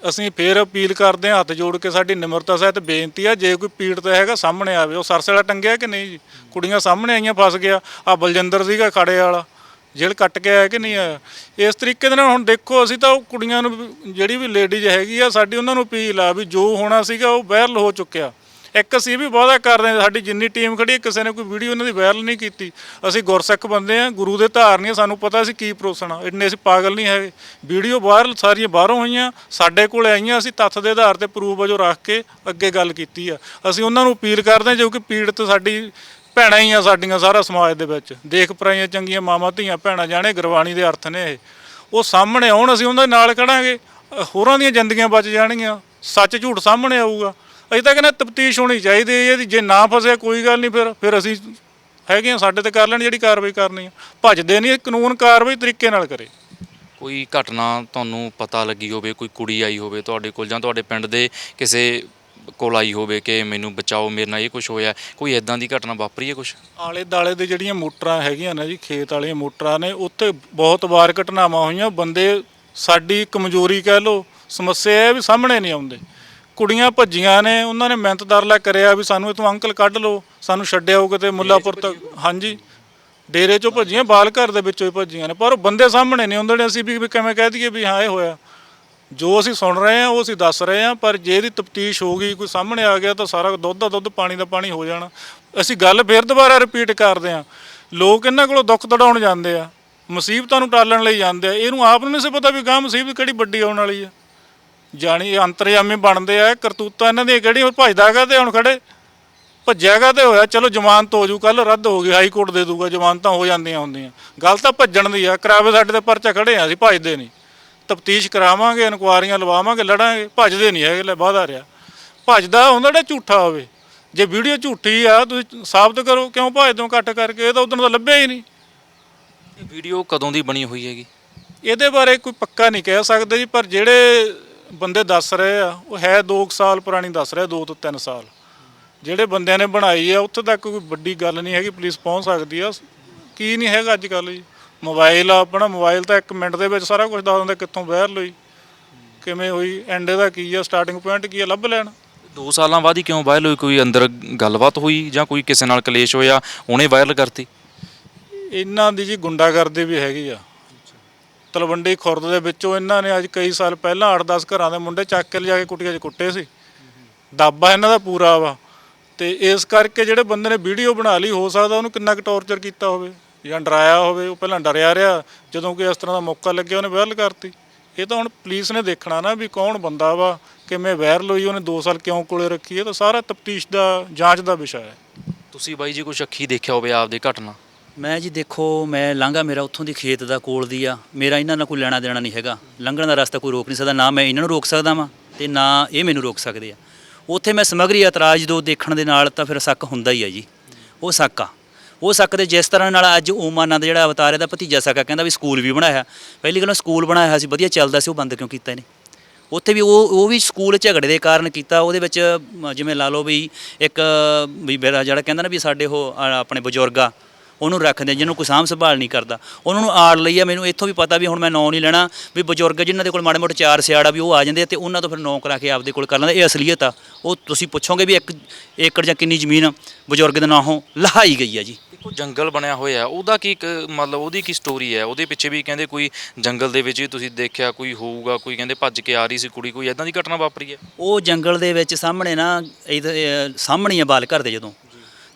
S1: ਅਸੀਂ ਫੇਰ ਅਪੀਲ ਕਰਦੇ ਹਾਂ, ਹੱਥ ਜੋੜ ਕੇ ਸਾਡੀ ਨਿਮਰਤਾ ਸਹਿਤ ਬੇਨਤੀ ਆ ਜੇ ਕੋਈ ਪੀੜਤ ਹੈਗਾ ਸਾਹਮਣੇ ਆਵੇ। ਉਹ ਸਰਸੇਲਾ ਟੰਗਿਆ ਕਿ ਨਹੀਂ ਜੀ? ਕੁੜੀਆਂ ਸਾਹਮਣੇ ਆਈਆਂ ਫਸ ਗਿਆ। ਆ ਬਲਜਿੰਦਰ ਸੀਗਾ ਖੜੇ ਵਾਲਾ। ਜੇਲ੍ਹ ਕੱਟ ਕੇ ਆਇਆ ਕਿ ਨਹੀਂ ਆਇਆ? ਇਸ ਤਰੀਕੇ ਦੇ ਨਾਲ ਹੁਣ ਦੇਖੋ ਅਸੀਂ ਤਾਂ ਉਹ ਕੁੜੀਆਂ ਨੂੰ ਵੀ- ਜਿਹੜੀ ਵੀ ਲੇਡੀਜ਼ ਹੈਗੀ ਆ, ਸਾਡੀ ਉਹਨਾਂ ਨੂੰ ਅਪੀਲ ਆ ਵੀ ਜੋ ਹੋਣਾ ਸੀਗਾ ਉਹ ਵਾਇਰਲ ਹੋ ਚੁੱਕਿਆ। ਇੱਕ ਅਸੀਂ ਇਹ ਵੀ ਵਾਅਦਾ ਕਰਦੇ ਹਾਂ, ਸਾਡੀ ਜਿੰਨੀ ਟੀਮ ਖੜੀ ਹੈ, ਕਿਸੇ ਨੇ ਕੋਈ ਵੀਡੀਓ ਇਹਨਾਂ ਦੀ ਵਾਇਰਲ ਨਹੀਂ ਕੀਤੀ। ਅਸੀਂ ਗੁਰਸਿੱਖ ਬੰਦੇ ਆ ਗੁਰੂ ਦੇ ਧਾਰਨੀ ਸਾਨੂੰ ਪਤਾ ਅਸੀਂ ਕੀ ਪਰੋਸਣਾ ਇੰਨੇ ਅਸੀਂ ਪਾਗਲ ਨਹੀਂ ਹੈਗੇ। ਵੀਡੀਓ ਵਾਇਰਲ ਸਾਰੀਆਂ ਬਾਹਰੋਂ ਹੋਈਆਂ, ਸਾਡੇ ਕੋਲ ਆਈਆਂ, ਅਸੀਂ ਤੱਥ ਦੇ ਆਧਾਰ ਤੇ ਪ੍ਰੂਫ ਵਜੋਂ ਰੱਖ ਕੇ ਅੱਗੇ ਗੱਲ ਕੀਤੀ ਆ। ਅਸੀਂ ਉਹਨਾਂ ਨੂੰ ਅਪੀਲ ਕਰਦੇ ਹਾਂ, ਜੋ ਕਿ ਪੀੜਤ ਸਾਡੀ ਭੈਣਾਂ ਹੀ ਆ ਸਾਡੀਆਂ, ਸਾਰਾ ਸਮਾਜ ਦੇ ਵਿੱਚ। ਦੇਖ ਪਰਾਈਆਂ ਚੰਗੀਆਂ ਮਾਵਾਂ, ਧੀਆਂ, ਭੈਣਾਂ, ਜਾਣੇ, ਗੁਰਬਾਣੀ ਦੇ ਅਰਥ ਨੇ ਇਹ। ਉਹ ਸਾਹਮਣੇ ਆਉਣ, ਅਸੀਂ ਉਹਨਾਂ ਦੇ ਨਾਲ ਖੜਾਂਗੇ। ਹੋਰਾਂ ਦੀਆਂ ਜ਼ਿੰਦਗੀਆਂ ਬਚ ਜਾਣਗੀਆਂ। ਸੱਚ ਝੂਠ ਸਾਹਮਣੇ ਆਊਗਾ। ਅਸੀਂ ਤਾਂ ਕਹਿੰਦੇ ਤਫਤੀਸ਼ ਹੋਣੀ ਚਾਹੀਦੀ ਹੈ ਇਹਦੀ ਜੇ ਨਾ ਫਸਿਆ ਕੋਈ ਗੱਲ ਨਹੀਂ ਫਿਰ ਫਿਰ ਅਸੀਂ ਹੈਗੇ ਆ ਸਾਡੇ ਤੇ ਕਰ ਲੈਣ ਜਿਹੜੀ ਕਾਰਵਾਈ ਕਰਨੀ ਆ। ਭੱਜਦੇ ਨਹੀਂ ਕਾਨੂੰਨ ਕਾਰਵਾਈ ਤਰੀਕੇ ਨਾਲ ਕਰੇ।
S3: ਕੋਈ ਘਟਨਾ ਤੁਹਾਨੂੰ ਪਤਾ ਲੱਗੀ ਹੋਵੇ ਕੋਈ ਕੁੜੀ ਆਈ ਹੋਵੇ ਤੁਹਾਡੇ ਕੋਲ ਜਾਂ ਤੁਹਾਡੇ ਪਿੰਡ ਦੇ ਕਿਸੇ ਕੋਲ ਆਈ ਹੋਵੇ ਕਿ ਮੈਨੂੰ ਬਚਾਓ ਮੇਰੇ ਨਾਲ ਇਹ ਕੁਝ ਹੋਇਆ ਕੋਈ ਐਦਾਂ ਦੀ ਘਟਨਾ ਵਾਪਰੀ ਹੈ ਕੁਝ
S1: ਆਲੇ ਦਾਲੇ ਦੇ ਜਿਹੜੀਆਂ ਮੋਟਰਾਂ ਹੈਗੀਆਂ ਨੇ ਜੀ ਖੇਤ ਵਾਲੀਆਂ ਮੋਟਰਾਂ ਨੇ ਉੱਥੇ ਬਹੁਤ ਵਾਰ ਘਟਨਾਵਾਂ ਹੋਈਆਂ ਬੰਦੇ ਸਾਡੀ ਕਮਜ਼ੋਰੀ ਕਹਿ ਲੋ ਸਮੱਸਿਆ ਇਹ ਵੀ ਸਾਹਮਣੇ ਨਹੀਂ ਆਉਂਦੇ। ਕੁੜੀਆਂ ਭੱਜੀਆਂ ਨੇ ਉਹਨਾਂ ਨੇ ਮਿਹਨਤ ਦਰਲਾ ਕਰਿਆ ਵੀ ਸਾਨੂੰ ਇਥੋਂ ਅੰਕਲ ਕੱਢ ਲਓ ਸਾਨੂੰ ਛੱਡਿਓ ਕਿਤੇ ਮੁੱਲਾਪੁਰ ਤੱਕ। ਹਾਂਜੀ। ਡੇਰੇ ਚੋਂ ਭੱਜੀਆਂ ਬਾਲ ਘਰ ਦੇ ਵਿੱਚੋਂ ਹੀ ਭੱਜੀਆਂ ਨੇ ਪਰ ਉਹ ਬੰਦੇ ਸਾਹਮਣੇ ਨਹੀਂ ਆਉਂਦੇ ਨੇ ਅਸੀਂ ਵੀ ਵੀ ਕਿਵੇਂ ਕਹਿ ਦਈਏ ਵੀ ਹਾਂ ਇਹ ਹੋਇਆ। ਜੋ ਅਸੀਂ ਸੁਣ ਰਹੇ ਹਾਂ ਉਹ ਅਸੀਂ ਦੱਸ ਰਹੇ ਹਾਂ ਪਰ ਜੇ ਇਹਦੀ ਤਫਤੀਸ਼ ਹੋ ਗਈ ਕੋਈ ਸਾਹਮਣੇ ਆ ਗਿਆ ਤਾਂ ਸਾਰਾ ਦੁੱਧ ਦਾ ਦੁੱਧ ਪਾਣੀ ਦਾ ਪਾਣੀ ਹੋ ਜਾਣਾ। ਅਸੀਂ ਗੱਲ ਫੇਰ ਦੁਬਾਰਾ ਰਿਪੀਟ ਕਰਦੇ ਹਾਂ। ਲੋਕ ਇਹਨਾਂ ਕੋਲੋਂ ਦੁੱਖ ਤੜਾਉਣ ਜਾਂਦੇ ਆ ਮੁਸੀਬਤਾਂ ਨੂੰ ਟਾਲਣ ਲਈ ਜਾਂਦੇ ਆ ਇਹਨੂੰ ਆਪ ਨੂੰ ਨਹੀਂ ਸੀ ਪਤਾ ਵੀ ਗਾਂ ਮੁਸੀਬਤ ਕਿਹੜੀ ਵੱਡੀ ਆਉਣ ਵਾਲੀ ਆ। ਜਾਣੀ ਇਹ ਅੰਤਰਯਾਮੀ ਬਣਦੇ ਆ ਕਰਤੂਤਾਂ ਇਹਨਾਂ ਦੀਆਂ ਕਿਹੜੀ ਉਹ ਭਜਦਾਗਾ ਤੇ ਹੁਣ ਖੜੇ। ਭੱਜਿਆਗਾ ਤੇ ਹੋਇਆ। ਚਲੋ ਜ਼ਮਾਨਤ ਹੋ ਜੂ ਕੱਲ ਰੱਦ ਹੋ ਗਈ ਹਾਈ ਕੋਰਟ ਦੇ ਦੂਗਾ ਜ਼ਮਾਨਤਾਂ ਹੋ ਜਾਂਦੀਆਂ ਹੁੰਦੀਆਂ। ਗੱਲ ਤਾਂ ਭੱਜਣ ਦੀ ਆ ਕਰਾਵੇ ਸਾਡੇ ਤੇ ਪਰਚਾ ਖੜੇ ਆ ਅਸੀਂ ਭੱਜਦੇ ਨਹੀਂ। ਤਫਤੀਸ਼ ਕਰਾਵਾਂਗੇ ਇਨਕੁਆਰੀਆਂ ਲਵਾਵਾਂਗੇ ਲੜਾਂਗੇ ਭੱਜਦੇ ਨਹੀਂ ਹੈਗੇ ਲੈ ਵਾਦਾ ਰਿਹਾ। ਭੱਜਦਾ ਹੁੰਦਾ ਜਿਹੜਾ ਝੂਠਾ ਹੋਵੇ। ਜੇ ਵੀਡੀਓ ਝੂਠੀ ਆ ਤੁਸੀਂ ਸਾਬਤ ਕਰੋ ਕਿਉਂ ਭੱਜਦੇ ਹੋ ਕੱਟ ਕਰਕੇ? ਇਹ ਤਾਂ ਉਦੋਂ ਦਾ ਲੱਭਿਆ ਹੀ ਨਹੀਂ।
S3: ਇਹ ਵੀਡੀਓ ਕਦੋਂ ਦੀ ਬਣੀ ਹੋਈ ਹੈਗੀ?
S1: ਇਹਦੇ ਬਾਰੇ ਕੋਈ ਪੱਕਾ ਨਹੀਂ ਕਹਿ ਸਕਦੇ ਜੀ ਪਰ ਜਿਹੜੇ ਬੰਦੇ ਦੱਸ ਰਹੇ ਆ ਉਹ ਹੈ 2 ਸਾਲ ਪੁਰਾਣੀ ਦੱਸ ਰਿਹਾ 2 ਤੋਂ 3 ਸਾਲ। ਜਿਹੜੇ ਬੰਦਿਆਂ ਨੇ ਬਣਾਈ ਆ ਉੱਥੇ ਤੱਕ ਕੋਈ ਵੱਡੀ ਗੱਲ ਨਹੀਂ ਹੈਗੀ ਪੁਲਿਸ ਪਹੁੰਚ ਸਕਦੀ ਆ। ਕੀ ਨਹੀਂ ਹੈਗਾ ਅੱਜ ਕੱਲ ਜੀ। ਮੋਬਾਈਲ ਆ ਆਪਣਾ ਮੋਬਾਈਲ ਤਾਂ 1 ਮਿੰਟ ਦੇ ਵਿੱਚ ਸਾਰਾ ਕੁਝ ਦੱਸ ਦਿੰਦਾ ਕਿੱਥੋਂ ਵਾਇਰਲ ਹੋਈ ਕਿਵੇਂ ਹੋਈ ਐਂਡ ਦਾ ਕੀ ਆ ਸਟਾਰਟਿੰਗ ਪੁਆਇੰਟ ਕੀ ਆ ਲੱਭ ਲੈਣ।
S3: 2 ਸਾਲਾਂ ਬਾਅਦ ਹੀ ਕਿਉਂ ਵਾਇਰਲ ਹੋਈ? ਕੋਈ ਅੰਦਰ ਗੱਲਬਾਤ ਹੋਈ ਜਾਂ ਕੋਈ ਕਿਸੇ ਨਾਲ ਕਲੇਸ਼ ਹੋਇਆ ਉਹਨੇ ਵਾਇਰਲ ਕਰਤੀ?
S1: ਇਹਨਾਂ ਦੀ ਜੀ ਗੁੰਡਾਗਰਦੀ ਵੀ ਹੈਗੀ ਆ। ਤਲਵੰਡੀ ਖੁਰਦ ਦੇ ਵਿੱਚੋਂ ਇਹਨਾਂ ਨੇ ਅੱਜ ਕਈ ਸਾਲ ਪਹਿਲਾਂ 8-10 ਘਰਾਂ ਦੇ ਮੁੰਡੇ ਚੱਕ ਕੇ ਲਿਜਾ ਕੇ ਕੁੱਟੀਆਂ 'ਚ ਕੁੱਟੇ ਸੀ। ਦਾਬਾ ਇਹਨਾਂ ਦਾ ਪੂਰਾ ਵਾ। ਤੇ ਇਸ ਕਰਕੇ ਜਿਹੜੇ ਬੰਦੇ ਨੇ ਵੀਡੀਓ ਬਣਾ ਲਈ, ਹੋ ਸਕਦਾ ਉਹਨੂੰ ਕਿੰਨਾ ਕੁ ਟੌਰਚਰ ਕੀਤਾ ਹੋਵੇ ਜਾਂ ਡਰਾਇਆ ਹੋਵੇ, ਉਹ ਪਹਿਲਾਂ ਡਰਿਆ ਰਿਹਾ, ਜਦੋਂ ਕਿ ਇਸ ਤਰ੍ਹਾਂ ਦਾ ਮੌਕਾ ਲੱਗਿਆ, ਉਹਨੇ ਵਾਇਰਲ ਕਰਤੀ। ਇਹ ਤਾਂ ਹੁਣ ਪੁਲਿਸ ਨੇ ਦੇਖਣਾ ਨਾ ਵੀ ਕੌਣ ਬੰਦਾ ਵਾ, ਕਿਵੇਂ ਵਾਇਰਲ ਹੋਈ, ਉਹਨੇ 2 ਸਾਲ ਕਿਉਂ ਕੋਲੇ ਰੱਖੀ ਹੈ ਤਾਂ ਸਾਰਾ ਤਫਤੀਸ਼ ਦਾ, ਜਾਂਚ ਦਾ ਵਿਸ਼ਾ ਹੈ।
S3: ਤੁਸੀਂ ਬਾਈ ਜੀ ਕੁਝ ਅੱਖੀ ਦੇਖਿਆ ਹੋਵੇ ਆਪਦੇ ਘਟਨਾ?
S2: ਮੈਂ ਜੀ ਦੇਖੋ, ਮੈਂ ਲਾਂਘਾ ਮੇਰਾ ਉੱਥੋਂ ਦੀ ਖੇਤ ਦਾ ਕੋਲ ਦੀ ਆ। ਮੇਰਾ ਇਹਨਾਂ ਨਾਲ ਕੋਈ ਲੈਣਾ ਦੇਣਾ ਨਹੀਂ ਹੈਗਾ। ਲੰਘਣ ਦਾ ਰਸਤਾ ਕੋਈ ਰੋਕ ਨਹੀਂ ਸਕਦਾ। ਨਾ ਮੈਂ ਇਹਨਾਂ ਨੂੰ ਰੋਕ ਸਕਦਾ ਵਾਂ ਤੇ ਨਾ ਇਹ ਮੈਨੂੰ ਰੋਕ ਸਕਦੇ ਆ। ਉੱਥੇ ਮੈਂ ਸਮਗਰੀ ਇਤਰਾਜ਼ ਦੋ ਦੇਖਣ ਦੇ ਨਾਲ ਤਾਂ ਫਿਰ ਸ਼ੱਕ ਹੁੰਦਾ ਹੀ ਆ ਜੀ। ਉਹ ਸ਼ੱਕ ਆ। ਉਹ ਸੱਕ ਦੇ ਜਿਸ ਤਰ੍ਹਾਂ ਨਾਲ ਅੱਜ ਓਮਾਨੰਦ ਜਿਹੜਾ ਅਵਤਾਰ ਇਹਦਾ ਭਤੀਜਾ ਸਕਾ ਕਹਿੰਦਾ ਵੀ ਸਕੂਲ ਵੀ ਬਣਾਇਆ ਪਹਿਲੀ ਗੱਲ ਸਕੂਲ ਬਣਾਇਆ ਸੀ, ਵਧੀਆ ਚੱਲਦਾ ਸੀ, ਉਹ ਬੰਦ ਕਿਉਂ ਕੀਤਾ ਇਹਨੇ? ਉੱਥੇ ਵੀ ਉਹ ਉਹ ਵੀ ਸਕੂਲ ਝਗੜੇ ਦੇ ਕਾਰਨ ਕੀਤਾ। ਉਹਦੇ ਵਿੱਚ ਜਿਵੇਂ ਲਾ ਲਓ ਵੀ ਇੱਕ, ਵੀ ਜਿਹੜਾ ਕਹਿੰਦਾ ਨਾ ਵੀ ਸਾਡੇ ਉਹ ਆਪਣੇ ਬਜ਼ੁਰਗ ਆ ਉਹਨੂੰ ਰੱਖਦੇ ਜਿਹਨੂੰ ਕੋਈ ਸਾਂਭ ਸੰਭਾਲ ਨਹੀਂ ਕਰਦਾ। ਉਹਨਾਂ ਨੂੰ ਆੜ ਲਈ ਆ ਮੈਨੂੰ ਇੱਥੋਂ ਵੀ ਪਤਾ ਵੀ ਹੁਣ ਮੈਂ ਨਾਂ ਨਹੀਂ ਲੈਣਾ ਵੀ ਬਜ਼ੁਰਗ ਜਿਨ੍ਹਾਂ ਦੇ ਕੋਲ ਮਾੜੇ ਮੋਟੇ ਚਾਰ ਸਿਆੜ ਵੀ ਉਹ ਆ ਜਾਂਦੇ ਤੇ ਉਹਨਾਂ ਤੋਂ ਫਿਰ ਨਾਂ ਕਰਾ ਕੇ ਆਪਦੇ ਕੋਲ ਕਰ ਲੈਂਦੇ। ਇਹ ਅਸਲੀਅਤ ਆ। ਉਹ ਤੁਸੀਂ ਪੁੱਛੋਗੇ ਵੀ ਇੱਕ ਏਕੜ ਜਾਂ ਕਿੰਨੀ ਜ਼ਮੀਨ ਬਜ਼ੁਰਗ ਦੇ ਨਾਮੋਂ ਲਹਾਈ ਗਈ ਆ ਜੀ।
S3: ਦੇਖੋ ਜੰਗਲ ਬਣਿਆ ਹੋਇਆ ਉਹਦਾ ਕੀ ਇੱਕ ਮਤਲਬ ਉਹਦੀ ਕੀ ਸਟੋਰੀ ਹੈ? ਉਹਦੇ ਪਿੱਛੇ ਵੀ ਕਹਿੰਦੇ ਕੋਈ ਜੰਗਲ ਦੇ ਵਿੱਚ ਵੀ ਤੁਸੀਂ ਦੇਖਿਆ ਕੋਈ ਹੋਊਗਾ ਕੋਈ ਕਹਿੰਦੇ ਭੱਜ ਕੇ ਆ ਰਹੀ ਸੀ ਕੁੜੀ ਕੋਈ ਐਦਾਂ ਦੀ ਘਟਨਾ ਵਾਪਰੀ ਹੈ?
S2: ਉਹ ਜੰਗਲ ਦੇ ਵਿੱਚ ਸਾਹਮਣੇ ਨਾ ਅਹ, ਸਾਹਮਣੇ ਹੀ ਆ ਬਾਲ ਘਰ ਦੇ ਜਦੋਂ।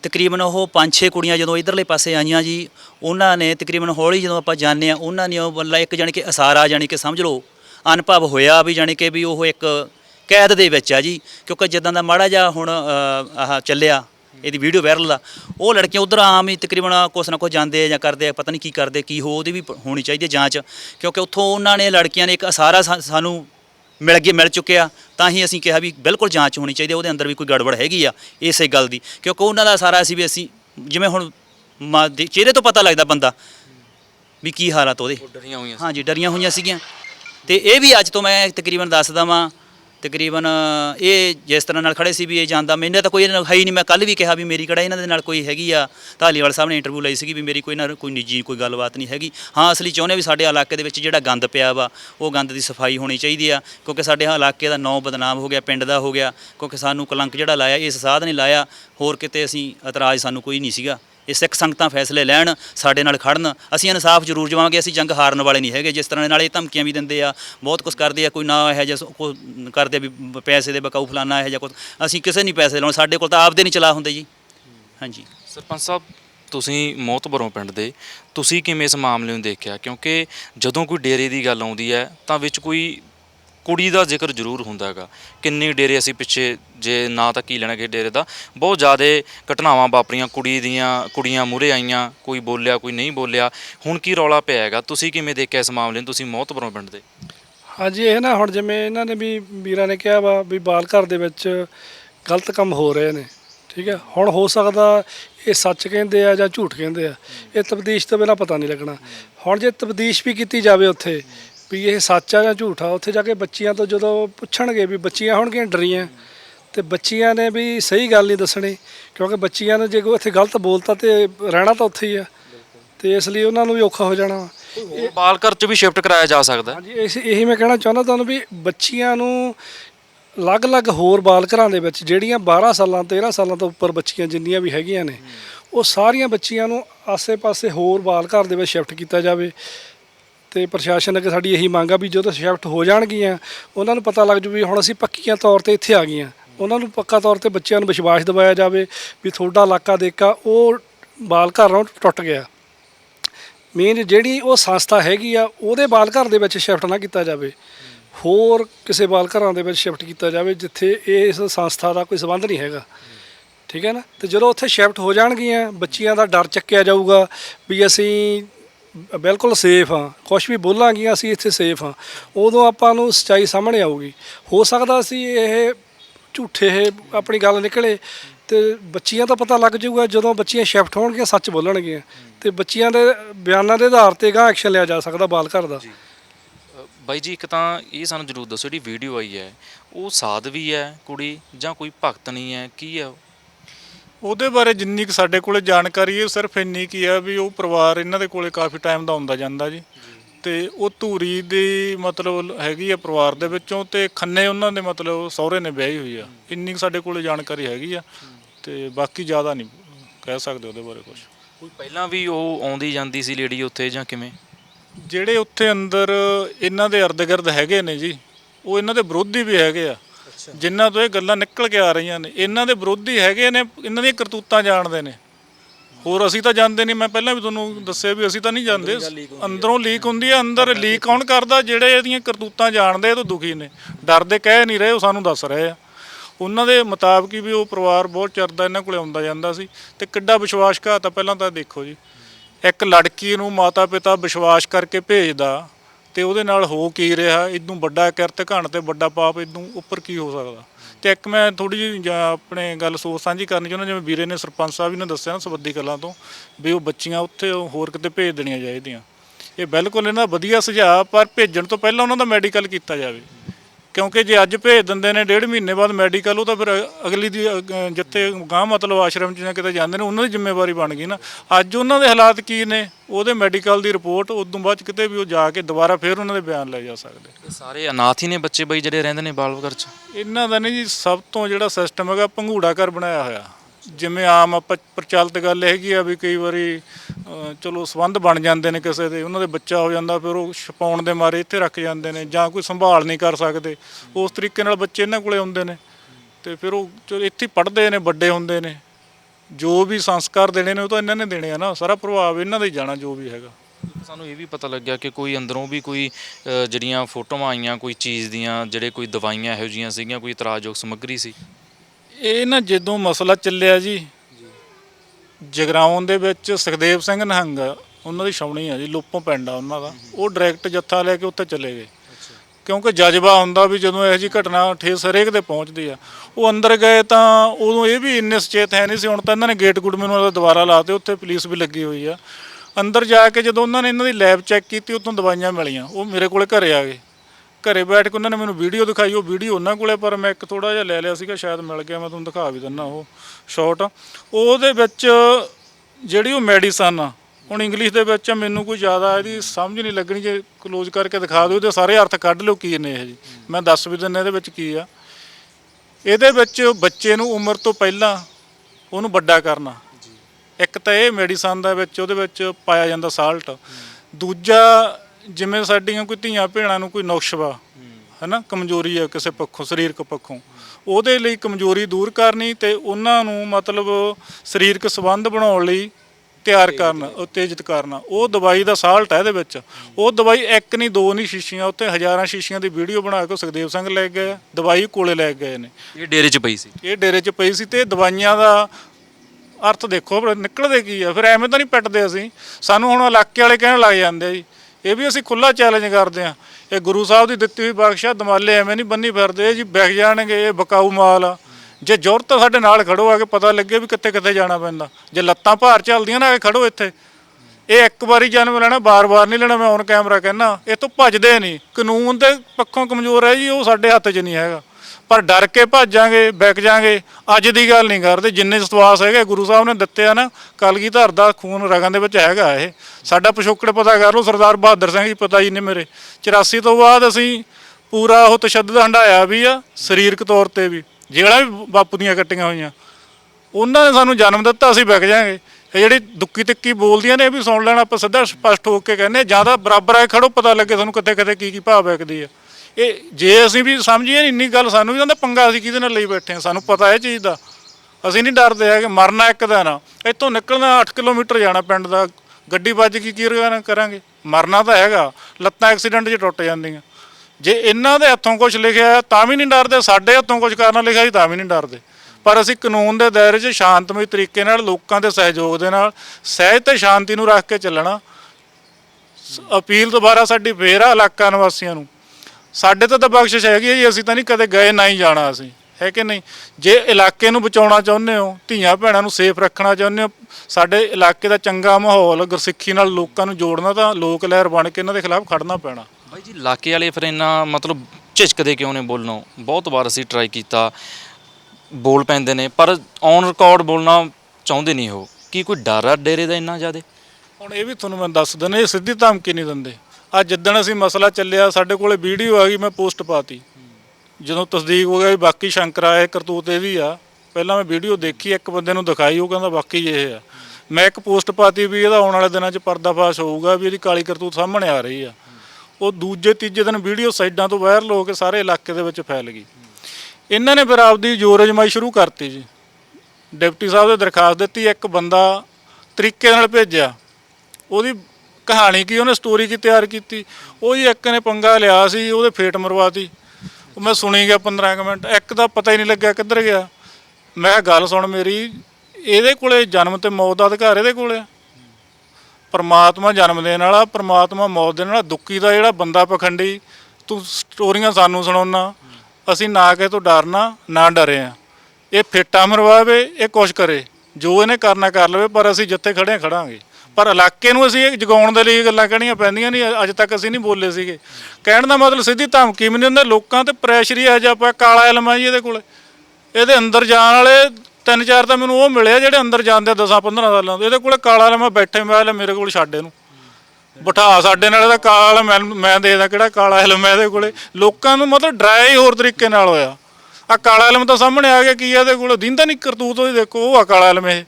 S2: ਤਕਰੀਬਨ ਉਹ ਪੰਜ ਛੇ ਕੁੜੀਆਂ ਜਦੋਂ ਇਧਰਲੇ ਪਾਸੇ ਆਈਆਂ ਜੀ, ਉਹਨਾਂ ਨੇ ਤਕਰੀਬਨ ਹੌਲੀ ਜਦੋਂ ਆਪਾਂ ਜਾਂਦੇ ਆ ਉਹਨਾਂ ਨੇ ਉਹ ਬੱਲਾ ਇੱਕ ਜਾਣੀ ਕਿ ਅਸਾਰਾ ਜਾਣੀ ਕਿ ਸਮਝ ਲਓ, ਅਨੁਭਵ ਹੋਇਆ ਵੀ ਜਾਣੀ ਕਿ ਵੀ ਉਹ ਇੱਕ ਕੈਦ ਦੇ ਵਿੱਚ ਆ ਜੀ, ਕਿਉਂਕਿ ਜਿੱਦਾਂ ਦਾ ਮਾੜਾ ਜਿਹਾ ਹੁਣ ਆਹ ਚੱਲਿਆ, ਇਹਦੀ ਵੀਡੀਓ ਵਾਇਰਲ ਆ, ਉਹ ਲੜਕੀਆਂ ਉਧਰ ਆਮ ਹੀ ਤਕਰੀਬਨ ਕੁਛ ਨਾ ਕੁਛ ਜਾਂਦੇ ਆ ਜਾਂ ਕਰਦੇ ਆ, ਪਤਾ ਨਹੀਂ ਕੀ ਕਰਦੇ, ਕੀ ਹੋ, ਉਹਦੀ ਵੀ ਹੋਣੀ ਚਾਹੀਦੀ ਜਾਂਚ, ਕਿਉਂਕਿ ਉੱਥੋਂ ਉਹਨਾਂ ਨੇ ਲੜਕੀਆਂ ਨੇ ਇੱਕ ਅਸਾਰਾ ਸਾ- ਸਾਨੂੰ ਮਿਲ ਗਏ ਮਿਲ ਚੁੱਕਿਆ ਤਾਂ ਹੀ ਅਸੀਂ ਕਿਹਾ ਵੀ ਬਿਲਕੁਲ ਜਾਂਚ ਹੋਣੀ ਚਾਹੀਦੀ ਹੈ, ਉਹਦੇ ਅੰਦਰ ਵੀ ਕੋਈ ਗੜਬੜ ਹੈਗੀ ਆ ਇਸੇ ਗੱਲ ਦੀ। ਕਿਉਂਕਿ ਉਹਨਾਂ ਦਾ ਸਾਰਾ ਸੀ ਵੀ ਅਸੀਂ ਜਿਵੇਂ ਹੁਣ ਮਾ- ਦੇ- ਚਿਹਰੇ ਤੋਂ ਪਤਾ ਲੱਗਦਾ ਬੰਦਾ ਵੀ ਕੀ ਹਾਲਾਤ ਉਹਦੇ।
S3: ਡਰੀਆਂ ਹੋਈਆਂ
S2: ਹਾਂਜੀ ਡਰੀਆਂ ਹੋਈਆਂ ਸੀਗੀਆਂ। ਤੇ ਇਹ ਵੀ ਅੱਜ ਤੋਂ ਮੈਂ ਤਕਰੀਬਨ ਦੱਸਦਾ ਵਾਂ ਤਕਰੀਬਨ ਇਹ ਜਿਸ ਤਰ੍ਹਾਂ ਨਾਲ ਖੜੇ ਸੀ ਵੀ ਇਹ ਜਾਂਦਾ ਮੈਨੂੰ ਤਾਂ ਕੋਈ ਇਹਨਾਂ ਨਾਲ ਹੈ ਹੀ ਨਹੀਂ। ਮੈਂ ਕੱਲ ਵੀ ਕਿਹਾ ਵੀ ਮੇਰੀ ਕਿਹੜਾ ਇਹਨਾਂ ਦੇ ਨਾਲ ਕੋਈ ਹੈਗੀ ਆ। ਧਾਲੀਵਾਲ ਸਾਹਿਬ ਨੇ ਇੰਟਰਵਿਊ ਲਈ ਸੀਗੀ ਵੀ ਮੇਰੀ ਕੋਈ ਨਾ ਕੋਈ ਨਿੱਜੀ ਕੋਈ ਗੱਲਬਾਤ ਨਹੀਂ ਹੈਗੀ। ਹਾਂ, ਅਸਲੀ ਚਾਹੁੰਦੇ ਵੀ ਸਾਡੇ ਇਲਾਕੇ ਦੇ ਵਿੱਚ ਜਿਹੜਾ ਗੰਦ ਪਿਆ ਵਾ, ਉਹ ਗੰਦ ਦੀ ਸਫ਼ਾਈ ਹੋਣੀ ਚਾਹੀਦੀ ਆ। ਕਿਉਂਕਿ ਸਾਡੇ ਇਲਾਕੇ ਦਾ ਨਾਂ ਬਦਨਾਮ ਹੋ ਗਿਆ, ਪਿੰਡ ਦਾ ਹੋ ਗਿਆ। ਕਿਉਂਕਿ ਸਾਨੂੰ ਕਲੰਕ ਜਿਹੜਾ ਲਾਇਆ, ਇਸ ਸਾਧ ਨੇ ਲਾਇਆ। ਹੋਰ ਕਿਤੇ ਅਸੀਂ ਇਤਰਾਜ਼ ਸਾਨੂੰ ਕੋਈ ਨਹੀਂ ਸੀਗਾ। ਇਹ ਸਿੱਖ ਸੰਗਤਾਂ ਫੈਸਲੇ ਲੈਣ, ਸਾਡੇ ਨਾਲ ਖੜਨ। ਅਸੀਂ ਇਨਸਾਫ ਜ਼ਰੂਰ ਜਵਾਵਾਂਗੇ ਅਸੀਂ ਜੰਗ ਹਾਰਨ ਵਾਲੇ ਨਹੀਂ ਹੈਗੇ। ਜਿਸ ਤਰ੍ਹਾਂ ਦੇ ਨਾਲ ਇਹ ਧਮਕੀਆਂ ਵੀ ਦਿੰਦੇ ਆ, ਬਹੁਤ ਕੁਝ ਕਰਦੇ ਆ, ਕੋਈ ਨਾ ਇਹੋ ਜਿਹਾ ਸੋ- ਕਰਦੇ ਵੀ ਪੈਸੇ ਦੇ ਬਕਾਊ ਫਲਾਨਾ ਇਹੋ ਜਿਹਾ ਕੁਝ ਅਸੀਂ ਕਿਸੇ ਨਹੀਂ ਪੈਸੇ ਲਾਉਣ, ਸਾਡੇ ਕੋਲ ਤਾਂ ਆਪਦੇ ਨਹੀਂ ਚਲਾ ਹੁੰਦੇ ਜੀ। ਹਾਂਜੀ।
S3: ਸਰਪੰਚ ਸਾਹਿਬ, ਤੁਸੀਂ ਮੋਤਬਰੋਂ ਪਿੰਡ ਦੇ, ਤੁਸੀਂ ਕਿਵੇਂ ਇਸ ਮਾਮਲੇ ਨੂੰ ਦੇਖਿਆ? ਕਿਉਂਕਿ ਜਦੋਂ ਕੋਈ ਡੇਰੇ ਦੀ ਗੱਲ ਆਉਂਦੀ ਹੈ, ਤਾਂ ਵਿੱਚ ਕੋਈ ਕੁੜੀ ਦਾ ਜ਼ਿਕਰ ਜ਼ਰੂਰ ਹੁੰਦਾ ਹੈਗਾ। ਕਿੰਨੇ ਡੇਰੇ ਅਸੀਂ ਪਿੱਛੇ ਜੇ ਨਾ ਤਾਂ ਕੀ ਲੈਣਾ ਕਿ ਡੇਰੇ ਦਾ। ਬਹੁਤ ਜ਼ਿਆਦਾ ਘਟਨਾਵਾਂ ਵਾਪਰੀਆਂ, ਕੁੜੀ ਦੀਆਂ, ਕੁੜੀਆਂ ਮੂਹਰੇ ਆਈਆਂ, ਕੋਈ ਬੋਲਿਆ, ਕੋਈ ਨਹੀਂ ਬੋਲਿਆ। ਹੁਣ ਕੀ ਰੌਲਾ ਪਿਆ ਹੈਗਾ? ਤੁਸੀਂ ਕਿਵੇਂ ਦੇਖਿਆ ਇਸ ਮਾਮਲੇ ਨੂੰ? ਤੁਸੀਂ ਮੋਤਬਰੋਂ ਪਿੰਡ ਦੇ।
S4: ਹਾਂਜੀ, ਇਹ ਨਾ ਹੁਣ ਜਿਵੇਂ ਇਹਨਾਂ ਨੇ ਵੀ ਵੀਰਾਂ ਨੇ ਕਿਹਾ ਵਾ ਵੀ ਬਾਲ ਘਰ ਦੇ ਵਿੱਚ ਗਲਤ ਕੰਮ ਹੋ ਰਹੇ ਨੇ। ਠੀਕ ਹੈ? ਹੁਣ ਹੋ ਸਕਦਾ ਇਹ ਸੱਚ ਕਹਿੰਦੇ ਆ ਜਾਂ ਝੂਠ ਕਹਿੰਦੇ ਆ। ਇਹ ਤਬਦੀਸ਼ ਤੋਂ ਬਿਨਾਂ ਪਤਾ ਨਹੀਂ ਲੱਗਣਾ। ਹੁਣ ਜੇ ਤਬਦੀਸ਼ ਵੀ ਕੀਤੀ ਜਾਵੇ ਉੱਥੇ ਵੀ ਇਹ ਸੱਚ ਆ ਜਾਂ ਝੂਠ ਆ ਉੱਥੇ ਜਾ ਕੇ ਬੱਚੀਆਂ ਤੋਂ ਜਦੋਂ ਪੁੱਛਣਗੇ ਵੀ ਬੱਚੀਆਂ ਹੋਣਗੀਆਂ ਡਰੀਆਂ ਤੇ ਬੱਚੀਆਂ ਨੇ ਵੀ ਸਹੀ ਗੱਲ ਨਹੀਂ ਦੱਸਣੀ ਕਿਉਂਕਿ ਬੱਚੀਆਂ ਨੇ ਜੇ ਕੋਈ ਉੱਥੇ ਗਲਤ ਬੋਲਤਾ ਤੇ ਰਹਿਣਾ ਤਾਂ ਉੱਥੇ ਹੀ ਆ ਤੇ ਇਸ ਲਈ ਉਹਨਾਂ ਨੂੰ ਵੀ ਔਖਾ ਹੋ ਜਾਣਾ
S3: ਬਾਲ ਘਰ 'ਚ ਵੀ ਸ਼ਿਫਟ ਕਰਾਇਆ ਜਾ ਸਕਦਾ।
S4: ਹਾਂਜੀ ਇਸ ਇਹੀ ਮੈਂ ਕਹਿਣਾ ਚਾਹੁੰਦਾ ਤੁਹਾਨੂੰ ਵੀ ਬੱਚੀਆਂ ਨੂੰ ਅਲੱਗ-ਅਲੱਗ ਹੋਰ ਬਾਲ ਘਰਾਂ ਦੇ ਵਿੱਚ ਜਿਹੜੀਆਂ 12 ਸਾਲਾਂ 13 ਸਾਲਾਂ ਤੋਂ ਉੱਪਰ ਬੱਚੀਆਂ ਜਿੰਨੀਆਂ ਵੀ ਹੈਗੀਆਂ ਨੇ ਉਹ ਸਾਰੀਆਂ ਬੱਚੀਆਂ ਨੂੰ ਆਸੇ-ਪਾਸੇ ਹੋਰ ਬਾਲ ਘਰ ਦੇ ਵਿੱਚ ਸ਼ਿਫਟ ਕੀਤਾ ਜਾਵੇ ਤੇ ਪ੍ਰਸ਼ਾਸਨ ਅੱਗੇ ਸਾਡੀ ਇਹੀ ਮੰਗ ਆ ਵੀ ਜਦੋਂ ਸ਼ਿਫਟ ਹੋ ਜਾਣਗੀਆਂ, ਉਹਨਾਂ ਨੂੰ ਪਤਾ ਲੱਗ ਜੂ ਵੀ ਹੁਣ ਅਸੀਂ ਪੱਕੀਆਂ ਤੌਰ ਤੇ ਇੱਥੇ ਆ ਗਈਆਂ। ਉਹਨਾਂ ਨੂੰ ਪੱਕਾ ਤੌਰ ਤੇ ਬੱਚਿਆਂ ਨੂੰ ਵਿਸ਼ਵਾਸ ਦਿਵਾਇਆ ਜਾਵੇ ਵੀ ਤੁਹਾਡਾ ਇਲਾਕਾ ਦੇਖਾ ਉਹ ਬਾਲ ਘਰ ਨਾਲੋਂ ਟੁੱਟ ਗਿਆ। ਮੇਨ ਜਿਹੜੀ ਉਹ ਸੰਸਥਾ ਹੈਗੀ ਆ, ਉਹਦੇ ਬਾਲ ਘਰ ਦੇ ਵਿੱਚ ਸ਼ਿਫਟ ਨਾ ਕੀਤਾ ਜਾਵੇ। ਹੋਰ ਕਿਸੇ ਬਾਲ ਘਰਾਂ ਦੇ ਵਿੱਚ ਸ਼ਿਫਟ ਕੀਤਾ ਜਾਵੇ ਜਿੱਥੇ ਇਸ ਸੰਸਥਾ ਦਾ ਕੋਈ ਸਬੰਧ ਨਹੀਂ ਹੈਗਾ। ਠੀਕ ਹੈ ਨਾ? ਤੇ ਜਦੋਂ ਉੱਥੇ ਸ਼ਿਫਟ ਹੋ ਜਾਣਗੀਆਂ, ਬੱਚੀਆਂ ਦਾ ਡਰ ਚੱਕਿਆ ਜਾਊਗਾ ਵੀ ਅਸੀਂ ਬਿਲਕੁਲ ਸੇਫ ਹਾਂ। ਕੁਝ ਵੀ ਬੋਲਾਂਗੀਆਂ ਅਸੀਂ ਇੱਥੇ ਸੇਫ ਹਾਂ। ਉਦੋਂ ਆਪਾਂ ਨੂੰ ਸੱਚਾਈ ਸਾਹਮਣੇ ਆਊਗੀ। ਹੋ ਸਕਦਾ ਸੀ ਇਹ ਝੂਠੇ ਇਹ ਆਪਣੀ ਗੱਲ ਨਿਕਲੇ ਤੇ ਬੱਚੀਆਂ ਤਾਂ ਪਤਾ ਲੱਗ ਜਾਊਗਾ ਜਦੋਂ ਬੱਚੀਆਂ ਸ਼ਿਫਟ ਹੋਣਗੀਆਂ, ਸੱਚ ਬੋਲਣਗੀਆਂ। ਤੇ ਬੱਚੀਆਂ ਦੇ ਬਿਆਨਾਂ ਦੇ ਆਧਾਰ ਤੇ ਗਾਂ ਐਕਸ਼ਨ ਲਿਆ ਜਾ ਸਕਦਾ ਬਾਲ ਘਰ ਦਾ।
S3: ਬਾਈ ਜੀ, ਇੱਕ ਤਾਂ ਇਹ ਸਾਨੂੰ ਜ਼ਰੂਰ ਦੱਸੋ ਜਿਹੜੀ ਵੀਡੀਓ ਆਈ ਹੈ, ਉਹ ਸਾਧ ਵੀ ਹੈ ਕੁੜੀ ਜਾਂ ਕੋਈ ਭਗਤ ਨਹੀਂ ਹੈ? ਕੀ ਹੈ ਉਹ?
S1: ਉਹਦੇ ਬਾਰੇ ਜਿੰਨੀ ਕੁ ਸਾਡੇ ਕੋਲੇ ਜਾਣਕਾਰੀ ਹੈ ਸਿਰਫ ਇੰਨੀ ਕੀ ਆ ਵੀ ਉਹ ਪਰਿਵਾਰ ਇਹਨਾਂ ਦੇ ਕੋਲੇ ਕਾਫੀ ਟਾਈਮ ਦਾ ਆਉਂਦਾ ਜਾਂਦਾ ਜੀ। ਤੇ ਉਹ ਧੂਰੀ ਦੀ ਮਤਲਬ ਹੈਗੀ ਆ ਪਰਿਵਾਰ ਦੇ ਵਿੱਚੋਂ ਤੇ ਖੰਨੇ ਉਹਨਾਂ ਦੇ ਮਤਲਬ ਸਹੁਰੇ ਨੇ ਵਿਆਹੀ ਹੋਈ ਆ। ਇੰਨੀ ਕੁ ਸਾਡੇ ਕੋਲੇ ਜਾਣਕਾਰੀ ਹੈਗੀ ਆ ਤੇ ਬਾਕੀ ਜ਼ਿਆਦਾ ਨਹੀਂ ਕਹਿ ਸਕਦੇ ਉਹਦੇ ਬਾਰੇ ਕੁਝ
S3: ਕੋਈ ਪਹਿਲਾਂ ਵੀ ਉਹ ਆਉਂਦੀ ਜਾਂਦੀ ਸੀ ਲੇਡੀ ਉੱਥੇ ਜਾਂ ਕਿਵੇਂ?
S1: ਜਿਹੜੇ ਉੱਥੇ ਅੰਦਰ ਇਹਨਾਂ ਦੇ ਅਰਧ-ਗਿਰਦ ਹੈਗੇ ਨੇ ਜੀ ਉਹ ਇਹਨਾਂ ਦੇ ਵਿਰੋਧੀ ਵੀ ਹੈਗੇ ਆ। ਜਿਨ੍ਹਾਂ ਤੋਂ ਇਹ ਗੱਲਾਂ ਨਿਕਲ ਕੇ ਆ ਰਹੀਆਂ ਨੇ ਇਹਨਾਂ ਦੇ ਵਿਰੋਧੀ ਹੈਗੇ ਨੇ ਇਹਨਾਂ ਦੀਆਂ ਕਰਤੂਤਾਂ ਜਾਣਦੇ ਨੇ। ਹੋਰ ਅਸੀਂ ਤਾਂ ਜਾਣਦੇ ਨਹੀਂ ਮੈਂ ਪਹਿਲਾਂ ਵੀ ਤੁਹਾਨੂੰ ਦੱਸਿਆ ਵੀ ਅਸੀਂ ਤਾਂ ਨਹੀਂ ਜਾਣਦੇ। ਅੰਦਰੋਂ ਲੀਕ ਹੁੰਦੀ ਹੈ। ਅੰਦਰ ਲੀਕ ਕੌਣ ਕਰਦਾ ਜਿਹੜੇ ਇਹਦੀਆਂ ਕਰਤੂਤਾਂ ਜਾਣਦੇ ਇਹ ਤੋਂ ਦੁਖੀ ਨੇ। ਡਰਦੇ ਕਹਿ ਨਹੀਂ ਰਹੇ ਉਹ ਸਾਨੂੰ ਦੱਸ ਰਹੇ ਆ। ਉਹਨਾਂ ਦੇ ਮੁਤਾਬਕ ਵੀ ਉਹ ਪਰਿਵਾਰ ਬਹੁਤ ਚਿਰ ਦਾ ਇਹਨਾਂ ਕੋਲੇ ਆਉਂਦਾ ਜਾਂਦਾ ਸੀ। ਤੇ ਕਿੱਡਾ ਵਿਸ਼ਵਾਸਘਾਤ ਆ ਪਹਿਲਾਂ ਤਾਂ ਦੇਖੋ ਜੀ। ਇੱਕ ਲੜਕੀ ਨੂੰ ਮਾਤਾ ਪਿਤਾ ਵਿਸ਼ਵਾਸ ਕਰਕੇ ਭੇਜਦਾ ਤੇ ਉਹਦੇ ਨਾਲ ਹੋ ਕੀ ਰਿਹਾ? ਇਦੋਂ ਵੱਡਾ ਕਿਰਤ ਘਣ ਤੇ ਵੱਡਾ ਪਾਪ ਇਦੋਂ ਉੱਪਰ ਕੀ ਹੋ ਸਕਦਾ? ਤੇ ਇੱਕ ਮੈਂ ਥੋੜੀ ਜਿਹੀ ਆਪਣੇ ਗੱਲ ਸੋਚ ਸਾਂਝੀ ਕਰਨੀ ਚਾਹੁੰਦਾ, ਜਿਵੇਂ ਵੀਰੇ ਨੇ ਸਰਪੰਚ ਸਾਹਿਬ ਜੀ ਨੇ ਦੱਸਿਆ ਨਾ ਸਬੱਦੀ ਕਲਾਂ ਤੋਂ, ਵੀ ਉਹ ਬੱਚੀਆਂ ਉੱਥੇ ਹੋਰ ਕਿਤੇ ਭੇਜ ਦੇਣੀਆਂ ਚਾਹੀਦੀਆਂ। ਇਹ ਬਿਲਕੁਲ ਇਹਨਾਂ ਦਾ ਵਧੀਆ ਸੁਝਾਅ, ਪਰ ਭੇਜਣ ਤੋਂ ਪਹਿਲਾਂ ਉਹਨਾਂ ਦਾ ਮੈਡੀਕਲ ਕੀਤਾ ਜਾਵੇ। ਕਿਉਂਕਿ ਜੇ ਅੱਜ ਭੇਜ ਦਿੰਦੇ ਨੇ ਡੇਢ ਮਹੀਨੇ ਬਾਅਦ ਮੈਡੀਕਲ ਉਹ ਤਾਂ ਫਿਰ ਅਗਲੀ ਦੀ ਜਿੱਥੇ ਗਾਂ ਮਤਲਬ ਆਸ਼ਰਮ ਚ ਜਾਂ ਕਿਤੇ ਜਾਂਦੇ ਨੇ ਉਹਨਾਂ ਦੀ ਜ਼ਿੰਮੇਵਾਰੀ ਬਣ ਗਈ ਨਾ। ਅੱਜ ਉਹਨਾਂ ਦੇ ਹਾਲਾਤ ਕੀ ਨੇ ਉਹਦੇ ਮੈਡੀਕਲ ਦੀ ਰਿਪੋਰਟ ਉਦੋਂ ਬਾਅਦ 'ਚ ਕਿਤੇ ਵੀ ਉਹ ਜਾ ਕੇ ਦੁਬਾਰਾ ਫਿਰ ਉਹਨਾਂ ਦੇ ਬਿਆਨ ਲੈ ਜਾ ਸਕਦੇ।
S3: ਇਹ ਸਾਰੇ ਅਨਾਥ ਹੀ ਨੇ ਬੱਚੇ ਬਈ ਜਿਹੜੇ ਰਹਿੰਦੇ ਨੇ ਬਾਲ ਘਰ 'ਚ?
S1: ਇਹਨਾਂ ਦਾ ਨਹੀਂ ਜੀ ਸਭ ਤੋਂ ਜਿਹੜਾ ਸਿਸਟਮ ਹੈਗਾ ਪੰਘੂੜਾ ਘਰ ਬਣਾਇਆ ਹੋਇਆ। ਜਿਵੇਂ ਆਮ ਆਪਾਂ ਪ੍ਰਚਲਿਤ ਗੱਲ ਹੈਗੀ ਆ ਵੀ ਕਈ ਵਾਰੀ ਅਹ, ਚਲੋ ਸਬੰਧ ਬਣ ਜਾਂਦੇ ਨੇ ਕਿਸੇ ਦੇ ਉਹਨਾਂ ਦੇ ਬੱਚਾ ਹੋ ਜਾਂਦਾ ਫਿਰ ਉਹ ਛਪਾਉਣ ਦੇ ਮਾਰੇ ਇੱਥੇ ਰੱਖ ਜਾਂਦੇ ਨੇ ਜਾਂ ਕੋਈ ਸੰਭਾਲ ਨਹੀਂ ਕਰ ਸਕਦੇ। ਉਸ ਤਰੀਕੇ ਨਾਲ ਬੱਚੇ ਇਹਨਾਂ ਕੋਲੇ ਆਉਂਦੇ ਨੇ ਤੇ ਫਿਰ ਉਹ ਚਲੋ ਇੱਥੇ ਪੜ੍ਹਦੇ ਨੇ ਵੱਡੇ ਹੁੰਦੇ ਨੇ। ਜੋ ਵੀ ਸੰਸਕਾਰ ਦੇਣੇ ਨੇ ਉਹ ਤਾਂ ਇਹਨਾਂ ਨੇ ਦੇਣੇ ਆ ਨਾ ਸਾਰਾ ਪ੍ਰਭਾਵ ਇਹਨਾਂ ਦਾ ਹੀ ਜਾਣਾ ਜੋ ਵੀ ਹੈਗਾ।
S3: ਸਾਨੂੰ ਇਹ ਵੀ ਪਤਾ ਲੱਗਿਆ ਕਿ ਕੋਈ ਅੰਦਰੋਂ ਵੀ ਕੋਈ ਅ, ਜਿਹੜੀਆਂ ਫੋਟੋਆਂ ਆਈਆਂ ਕੋਈ ਚੀਜ਼ ਦੀਆਂ ਜਿਹੜੇ ਕੋਈ ਦਵਾਈਆਂ ਇਹੋ ਜਿਹੀਆਂ ਸੀਗੀਆਂ ਕੋਈ ਇਤਰਾਜ਼ਯੋਗ ਸਮੱਗਰੀ ਸੀ?
S1: ਇਹ ਨਾ ਜਦੋਂ ਮਸਲਾ ਚੱਲਿਆ ਜੀ, ਜਗਰਾਉਂ ਦੇ ਵਿੱਚ ਸੁਖਦੇਵ ਸਿੰਘ ਨਿਹੰਗ, ਉਹਨਾਂ ਦੀ ਛਾਉਣੀ ਆ ਜੀ, ਲੋਪੋਂ ਪਿੰਡ ਆ ਉਹਨਾਂ ਦਾ। ਉਹ ਡਾਇਰੈਕਟ ਜੱਥਾ ਲੈ ਕੇ ਉੱਥੇ ਚਲੇ ਗਏ। ਕਿਉਂਕਿ ਜਜ਼ਬਾ ਹੁੰਦਾ ਵੀ ਜਦੋਂ ਇਹੋ ਜਿਹੀ ਘਟਨਾ ਠੇਸ ਹਰੇਕ 'ਤੇ ਪਹੁੰਚਦੀ ਆ। ਉਹ ਅੰਦਰ ਗਏ ਤਾਂ ਉਦੋਂ ਇਹ ਵੀ ਇੰਨੇ ਸੁਚੇਤ ਹੈ ਨਹੀਂ ਸੀ, ਹੁਣ ਤਾਂ ਇਹਨਾਂ ਨੇ ਗੇਟ ਗੁੱਡ ਮੈਨੂੰ ਲੱਗਦਾ ਦੁਬਾਰਾ ਲਾਤੇ ਉੱਥੇ ਪੁਲਿਸ ਵੀ ਲੱਗੀ ਹੋਈ ਆ। ਅੰਦਰ ਜਾ ਕੇ ਜਦੋਂ ਉਹਨਾਂ ਨੇ ਇਹਨਾਂ ਦੀ ਲੈਬ ਚੈੱਕ ਕੀਤੀ ਉਤੋਂ ਦਵਾਈਆਂ ਮਿਲੀਆਂ। ਉਹ ਮੇਰੇ ਕੋਲੇ ਘਰੇ ਆ ਗਏ। ਘਰੇ ਬੈਠ ਕੇ ਉਹਨਾਂ ਨੇ ਮੈਨੂੰ ਵੀਡੀਓ ਦਿਖਾਈ ਉਹ ਵੀਡੀਓ ਉਹਨਾਂ ਕੋਲੇ ਪਰ ਮੈਂ ਇੱਕ ਥੋੜਾ ਜਿਹਾ ਲੈ ਲਿਆ ਸੀਗਾ ਸ਼ਾਇਦ ਮਿਲ ਗਿਆ ਮੈਂ ਤੁਹਾਨੂੰ ਦਿਖਾ ਵੀ ਦਿੰਦਾ ਉਹ ਸ਼ਾਰਟ ਉਹਦੇ ਵਿੱਚ ਜਿਹੜੀ ਉਹ ਮੈਡੀਸਨ ਆ ਹੁਣ ਇੰਗਲਿਸ਼ ਦੇ ਵਿੱਚ ਮੈਨੂੰ ਕੋਈ ਜ਼ਿਆਦਾ ਇਹਦੀ ਸਮਝ ਨਹੀਂ ਲੱਗਣੀ ਜੇ ਕਲੋਜ਼ ਕਰਕੇ ਦਿਖਾ ਦਿਓ ਤੇ ਸਾਰੇ ਅਰਥ ਕੱਢ ਲਿਓ ਕੀ ਨੇ ਇਹ ਜੀ। ਮੈਂ ਦੱਸ ਵੀ ਦਿੰਦਾ ਇਹਦੇ ਵਿੱਚ ਕੀ ਆ। ਇਹਦੇ ਵਿੱਚ ਬੱਚੇ ਨੂੰ ਉਮਰ ਤੋਂ ਪਹਿਲਾਂ ਉਹਨੂੰ ਵੱਡਾ ਕਰਨਾ। ਇੱਕ ਤਾਂ ਇਹ ਮੈਡੀਸਨ ਦਾ ਵਿੱਚ ਉਹਦੇ ਵਿੱਚ ਪਾਇਆ ਜਾਂਦਾ ਸਾਲਟ ਦੂਜਾ ਜਿਵੇਂ ਸਾਡੀਆਂ ਕੋਈ ਧੀਆਂ ਭੈਣਾਂ ਨੂੰ ਕੋਈ ਨੁਕਸ ਵਾ ਹੈਨਾ ਕਮਜ਼ੋਰੀ ਹੈ ਕਿਸੇ ਪੱਖੋਂ ਸਰੀਰਕ ਪੱਖੋਂ ਉਹਦੇ ਲਈ ਕਮਜ਼ੋਰੀ ਦੂਰ ਕਰਨੀ ਤੇ ਉਹਨਾਂ ਨੂੰ ਮਤਲਬ ਸਰੀਰਕ ਸੰਬੰਧ ਬਣਾਉਣ ਲਈ ਤਿਆਰ ਕਰਨਾ ਉਤੇਜਿਤ ਕਰਨਾ। ਉਹ ਦਵਾਈ ਦਾ ਸਾਲਟ ਹੈ ਇਹਦੇ ਵਿੱਚ। ਉਹ ਦਵਾਈ ਇੱਕ ਨਹੀਂ ਦੋ ਨਹੀਂ ਸ਼ੀਸ਼ੀਆਂ ਉੱਤੇ ਹਜ਼ਾਰਾਂ ਸ਼ੀਸ਼ੀਆਂ ਦੀ ਵੀਡੀਓ ਬਣਾ ਕੇ ਸੁਖਦੇਵ ਸਿੰਘ ਲੈ ਗਏ ਦਵਾਈ ਕੋਲੇ ਲੈ ਗਏ ਨੇ।
S3: ਇਹ ਡੇਰੇ 'ਚ ਪਈ ਸੀ?
S1: ਇਹ ਡੇਰੇ 'ਚ ਪਈ ਸੀ ਤੇ ਦਵਾਈਆਂ ਦਾ ਅਰਥ ਦੇਖੋ ਨਿਕਲਦੇ ਕੀ ਆ? ਫਿਰ ਐਵੇਂ ਤਾਂ ਨਹੀਂ ਪਿੱਟਦੇ ਅਸੀਂ। ਸਾਨੂੰ ਹੁਣ ਇਲਾਕੇ ਵਾਲੇ ਕਹਿਣ ਲੱਗ ਜਾਂਦੇ ਆ ਜੀ ਇਹ ਵੀ ਅਸੀਂ ਖੁੱਲਾ ਚੈਲੰਜ ਕਰਦੇ ਆ ਇਹ ਗੁਰੂ ਸਾਹਿਬ ਦੀ ਦਿੱਤੀ ਹੋਈ ਬਖਸ਼ ਆ, ਦਮਾਲੇ ਐਵੇਂ ਨਹੀਂ ਬੰਨੀ ਫਿਰਦੇ ਜੀ ਬਹਿ ਜਾਣਗੇ, ਇਹ ਬਕਾਊ ਮਾਲ ਆ। ਜੇ ਜ਼ਰੂਰਤ ਸਾਡੇ ਨਾਲ ਖੜੋ, ਆ ਕੇ ਪਤਾ ਲੱਗੇ ਵੀ ਕਿੱਥੇ ਕਿੱਥੇ ਜਾਣਾ ਪੈਂਦਾ। ਜੇ ਲੱਤਾਂ ਭਾਰ ਚੱਲਦੀਆਂ ਨਾ, ਆ ਕੇ ਖੜੋ ਇੱਥੇ। ਇਹ ਇੱਕ ਵਾਰੀ ਜਨਮ ਲੈਣਾ, ਬਾਰ-ਬਾਰ ਨਹੀਂ ਲੈਣਾ, ਮੈਂ ਔਨ ਕੈਮਰਾ ਕਹਿਣਾ ਇਹ ਤੋਂ ਭੱਜਦੇ ਨਹੀਂ। ਕਾਨੂੰਨ ਦੇ ਪੱਖੋਂ ਕਮਜ਼ੋਰ ਹੈ ਜੀ, ਉਹ ਸਾਡੇ ਹੱਥ 'ਚ ਨਹੀਂ ਹੈਗਾ। ਪਰ ਡਰ ਕੇ ਭੱਜਾਂਗੇ, ਬੈਕ ਜਾਾਂਗੇ, ਅੱਜ ਦੀ ਗੱਲ ਨਹੀਂ ਕਰਦੇ। ਜਿੰਨੇ ਵਿਸ਼ਵਾਸ ਹੈਗੇ, ਗੁਰੂ ਸਾਹਿਬ ਨੇ ਦਿੱਤੇ ਆ ਨਾ ਕਲਗੀ ਧਰ ਦਾ ਖੂਨ ਰਗਾਂ ਦੇ ਵਿੱਚ ਹੈਗਾ ਇਹ। ਸਾਡਾ ਪਿਛੋਕੜ ਪਤਾ ਕਰ ਲਓ, ਸਰਦਾਰ ਬਹਾਦਰ ਸਿੰਘ ਜੀ ਪਤਾ ਜੀ ਨੇ ਮੇਰੇ। 84 ਤੋਂ ਬਾਅਦ ਅਸੀਂ ਪੂਰਾ ਉਹ ਤਸ਼ੱਦਦ ਹੰਡਾਇਆ ਵੀ ਆ, ਸਰੀਰਕ ਤੌਰ ਤੇ ਵੀ। ਜਿਹੜਾ ਵੀ ਬਾਪੂ ਦੀਆਂ ਕੱਟੀਆਂ ਹੋਈਆਂ। ਉਹਨਾਂ ਨੇ ਸਾਨੂੰ ਜਨਮ ਦਿੱਤਾ, ਅਸੀਂ ਵਿਕ ਜਾਾਂਗੇ। ਇਹ ਜਿਹੜੀ ਦੁੱਕੀ ਤਿੱਕੀ ਬੋਲਦੀਆਂ ਨੇ, ਇਹ ਵੀ ਸੁਣ ਲੈਣਾ, ਆਪਾਂ ਸਿੱਧਾ ਸਪਸ਼ਟ ਹੋ ਕੇ ਕਹਿੰਦੇ ਜ਼ਿਆਦਾ ਬਰਾਬਰ ਆ ਖੜੋ, ਪਤਾ ਲੱਗੇ ਤੁਹਾਨੂੰ ਕਿੱਥੇ ਕਿੱਥੇ ਕੀ ਕੀ ਭਾਵ ਵਿਕਦੀ ਆ। ਇਹ ਜੇ ਅਸੀਂ ਵੀ ਸਮਝੀਏ ਇੰਨੀ ਗੱਲ ਸਾਨੂੰ ਵੀ ਉਹਦਾ ਪੰਗਾ ਅਸੀਂ ਕਿਹਦੇ ਨਾਲ ਲਈ ਬੈਠੇ ਆ ਸਾਨੂੰ ਪਤਾ ਇਹ ਚੀਜ਼ ਦਾ। ਅਸੀਂ ਨਹੀਂ ਡਰਦੇ ਹੈਗੇ, ਮਰਨਾ ਇੱਕ ਦਿਨ। ਆ ਇੱਥੋਂ ਨਿਕਲਣਾ 8 ਕਿਲੋਮੀਟਰ ਜਾਣਾ ਪਿੰਡ ਦਾ। ਗੱਡੀ ਵੱਜ ਕੇ ਕੀ ਰਗਾ- ਕਰਾਂਗੇ? ਮਰਨਾ ਤਾਂ ਹੈਗਾ। ਲੱਤਾਂ ਐਕਸੀਡੈਂਟ 'ਚ ਟੁੱਟ ਜਾਂਦੀਆਂ। ਜੇ ਇਹਨਾਂ ਦੇ ਹੱਥੋਂ ਕੁਝ ਲਿਖਿਆ ਤਾਂ ਵੀ ਨਹੀਂ ਡਰਦੇ। ਸਾਡੇ ਹੱਥੋਂ ਕੁਝ ਕਰਨਾ ਲਿਖਿਆ ਸੀ, ਤਾਂ ਵੀ ਨਹੀਂ ਡਰਦੇ। ਪਰ ਅਸੀਂ ਕਾਨੂੰਨ ਦੇ ਦਾਇਰੇ 'ਚ ਸ਼ਾਂਤਮਈ ਤਰੀਕੇ ਨਾਲ, ਲੋਕਾਂ ਦੇ ਸਹਿਯੋਗ ਦੇ ਨਾਲ, ਸਹਿਜ ਤੇ ਸ਼ਾਂਤੀ ਨੂੰ ਰੱਖ ਕੇ ਚੱਲਣਾ। ਸ- ਅਪੀਲ ਦੁਬਾਰਾ ਸਾਡੀ ਫੇਰ ਆ ਇਲਾਕਾ ਨਿਵਾਸੀਆਂ ਨੂੰ। ਸਾਡੇ ਤੇ ਤਾਂ ਬਖਸ਼ਿਸ਼ ਹੈਗੀ ਹੈ ਜੀ ਅਸੀਂ ਤਾਂ ਨਹੀਂ ਕਦੇ ਗਏ ਨਾ ਹੀ ਜਾਣਾ ਅਸੀਂ। ਹੈ ਕਿ ਨਹੀਂ? ਜੇ ਇਲਾਕੇ ਨੂੰ ਬਚਾਉਣਾ ਚਾਹੁੰਦੇ ਹੋ ਧੀਆਂ ਭੈਣਾਂ ਨੂੰ ਸੇਫ ਰੱਖਣਾ ਚਾਹੁੰਦੇ ਹੋ ਸਾਡੇ ਇਲਾਕੇ ਦਾ ਚੰਗਾ ਮਾਹੌਲ ਗੁਰਸਿੱਖੀ ਨਾਲ ਲੋਕਾਂ ਨੂੰ ਜੋੜਨਾ ਤਾਂ ਲੋਕ ਲਹਿਰ ਬਣ ਕੇ ਇਹਨਾਂ ਦੇ ਖਿਲਾਫ ਖੜਨਾ ਪੈਣਾ।
S3: ਬਾਈ ਜੀ ਇਲਾਕੇ ਵਾਲੇ ਫਿਰ ਇੰਨਾ ਮਤਲਬ ਝਿਜਕਦੇ ਕਿਉਂ ਨੇ ਬੋਲਣੋਂ? ਬਹੁਤ ਵਾਰ ਅਸੀਂ ਟਰਾਈ ਕੀਤਾ ਬੋਲ ਪੈਂਦੇ ਨੇ ਪਰ ਔਨ ਰਿਕਾਰਡ ਬੋਲਣਾ ਚਾਹੁੰਦੇ ਨਹੀਂ ਉਹ। ਕੀ ਕੋਈ ਡਰ ਆ ਡੇਰੇ ਦਾ ਇੰਨਾ ਜ਼ਿਆਦਾ?
S1: ਹੁਣ ਇਹ ਵੀ ਤੁਹਾਨੂੰ ਮੈਂ ਦੱਸ ਦਿੰਦਾ ਇਹ ਸਿੱਧੀ ਧਮਕੀ ਨਹੀਂ ਦਿੰਦੇ। ਅੱਜ ਜਿੱਦਣ ਅਸੀਂ ਮਸਲਾ ਚੱਲਿਆ, ਸਾਡੇ ਕੋਲੇ ਵੀਡੀਓ ਆ ਗਈ, ਮੈਂ ਪੋਸਟ ਪਾਤੀ। ਜਦੋਂ ਤਸਦੀਕ ਹੋ ਗਿਆ ਵੀ ਬਾਕੀ ਸ਼ੰਕਰਾ ਇਹ ਕਰਤੂਤ ਇਹਦੀ ਆ, ਪਹਿਲਾਂ ਮੈਂ ਵੀਡੀਓ ਦੇਖੀ, ਇੱਕ ਬੰਦੇ ਨੂੰ ਦਿਖਾਈ, ਉਹ ਕਹਿੰਦਾ ਬਾਕੀ ਇਹ ਆ। ਮੈਂ ਇੱਕ ਪੋਸਟ ਪਾਤੀ ਵੀ ਇਹਦਾ ਆਉਣ ਵਾਲੇ ਦਿਨਾਂ 'ਚ ਪਰਦਾਫਾਸ਼ ਹੋਊਗਾ, ਵੀ ਇਹਦੀ ਕਾਲੀ ਕਰਤੂਤ ਸਾਹਮਣੇ ਆ ਰਹੀ ਆ। ਉਹ ਦੂਜੇ, ਤੀਜੇ ਦਿਨ ਵੀਡੀਓ ਸਾਈਡਾਂ ਤੋਂ ਵਾਇਰਲ ਹੋ ਕੇ ਸਾਰੇ ਇਲਾਕੇ ਦੇ ਵਿੱਚ ਫੈਲ ਗਈ। ਇਹਨਾਂ ਨੇ ਫਿਰ ਆਪਦੀ ਜੋਰ ਅਜਮਾਈ ਸ਼ੁਰੂ ਕਰਤੀ ਜੀ। ਡਿਪਟੀ ਸਾਹਿਬ ਦੇ ਦਰਖਾਸਤ ਦਿੱਤੀ, ਇੱਕ ਬੰਦਾ ਤਰੀਕੇ ਨਾਲ ਭੇਜਿਆ। ਉਹਦੀ ਕਹਾਣੀ ਕੀ, ਉਹਨੇ ਸਟੋਰੀ ਕੀ ਤਿਆਰ ਕੀਤੀ। ਉਹ ਹੀ ਇੱਕ ਨੇ ਪੰਗਾ ਲਿਆ ਸੀ, ਉਹਦੇ ਫੇਟ ਮਰਵਾਤੀ। ਉਹ ਮੈਂ ਸੁਣੀ ਗਿਆ 15 ਕੁ ਮਿੰਟ, ਇੱਕ ਦਾ ਪਤਾ ਹੀ ਨਹੀਂ ਲੱਗਿਆ ਕਿੱਧਰ ਗਿਆ। ਮੈਂ ਗੱਲ ਸੁਣ ਮੇਰੀ, ਇਹਦੇ ਕੋਲੇ ਜਨਮ ਤੇ ਮੌਤ ਦਾ ਅਧਿਕਾਰ ਇਹਦੇ ਕੋਲੇ ਆ। ਪਰਮਾਤਮਾ ਜਨਮ ਦੇਣ ਵਾਲਾ, ਪਰਮਾਤਮਾ ਮੌਤ ਦੇਣ ਵਾਲਾ ਦੁੱਕੀ ਦਾ ਜਿਹੜਾ ਬੰਦਾ ਪਖੰਡੀ, ਤੂੰ ਸਟੋਰੀਆਂ ਸਾਨੂੰ ਸੁਣਾਉਣਾ। ਅਸੀਂ ਨਾ ਕਿਸੇ ਤੋਂ ਡਰਨਾ, ਨਾ ਡਰੇ ਆ। ਇਹ ਫੇਟਾ ਮਰਵਾਵੇ, ਇਹ ਕੁਛ ਕਰੇ। ਜੋ ਇਹਨੇ ਕਰਨਾ ਕਰ ਲਵੇ, ਪਰ ਅਸੀਂ ਜਿੱਥੇ ਖੜੇ ਹਾਂ ਖੜਾਂਗੇ। ਪਰ ਇਲਾਕੇ ਨੂੰ ਅਸੀਂ ਇਹ ਜਗਾਉਣ ਦੇ ਲਈ ਇਹ ਗੱਲਾਂ ਕਹਿਣੀਆਂ ਪੈਂਦੀਆਂ ਨਹੀਂ, ਅੱਜ ਤੱਕ ਅਸੀਂ ਨਹੀਂ ਬੋਲੇ ਸੀਗੇ। ਕਹਿਣ ਦਾ ਮਤਲਬ ਸਿੱਧੀ ਧਮਕੀ ਵੀ ਨਹੀਂ ਹੁੰਦਾ ਲੋਕਾਂ ਤੇ ਪ੍ਰੈਸ਼ਰ ਹੀ ਆ ਜਾ ਪਿਆ, ਕਾਲਾ ਇਲਮ ਆ ਜੀ ਇਹਦੇ ਕੋਲੇ। ਇਹਦੇ ਅੰਦਰ ਜਾਣ ਵਾਲੇ ਤਿੰਨ ਚਾਰ ਤਾਂ ਮੈਨੂੰ ਉਹ ਮਿਲਿਆ ਜਿਹੜੇ ਅੰਦਰ ਜਾਂਦੇ 10 15 ਸਾਲਾਂ ਤੋਂ। ਇਹਦੇ ਕੋਲੇ ਕਾਲਾ ਇਲਮ ਆ, ਬੈਠੇ ਮੈਂ ਮੇਰੇ ਕੋਲ ਛੱਡ ਇਹਨੂੰ। ਬਿਠਾ ਸਾਡੇ ਨਾਲ ਇਹਦਾ ਕਾਲਾ ਮੈਂ ਮੈਂ ਦੇਖਦਾ ਕਿਹੜਾ ਕਾਲਾ ਇਲਮ ਹੈ ਇਹਦੇ ਕੋਲੇ। ਲੋਕਾਂ ਨੂੰ ਮਤਲਬ ਡਰਾਇਆ ਹੀ ਹੋਰ ਤਰੀਕੇ ਨਾਲ ਹੋਇਆ। ਆ ਕਾਲਾ ਇਲਮ ਤਾਂ ਸਾਹਮਣੇ ਆ ਗਿਆ, ਕੀ ਆ ਇਹਦੇ ਕੋਲ? ਦਿੰਦਾ ਨਹੀਂ ਕਰਤੂਤ ਉਹਦੀ ਦੇਖੋ, ਉਹ ਆ ਕਾਲਾ ਇਲਮ ਇਹ।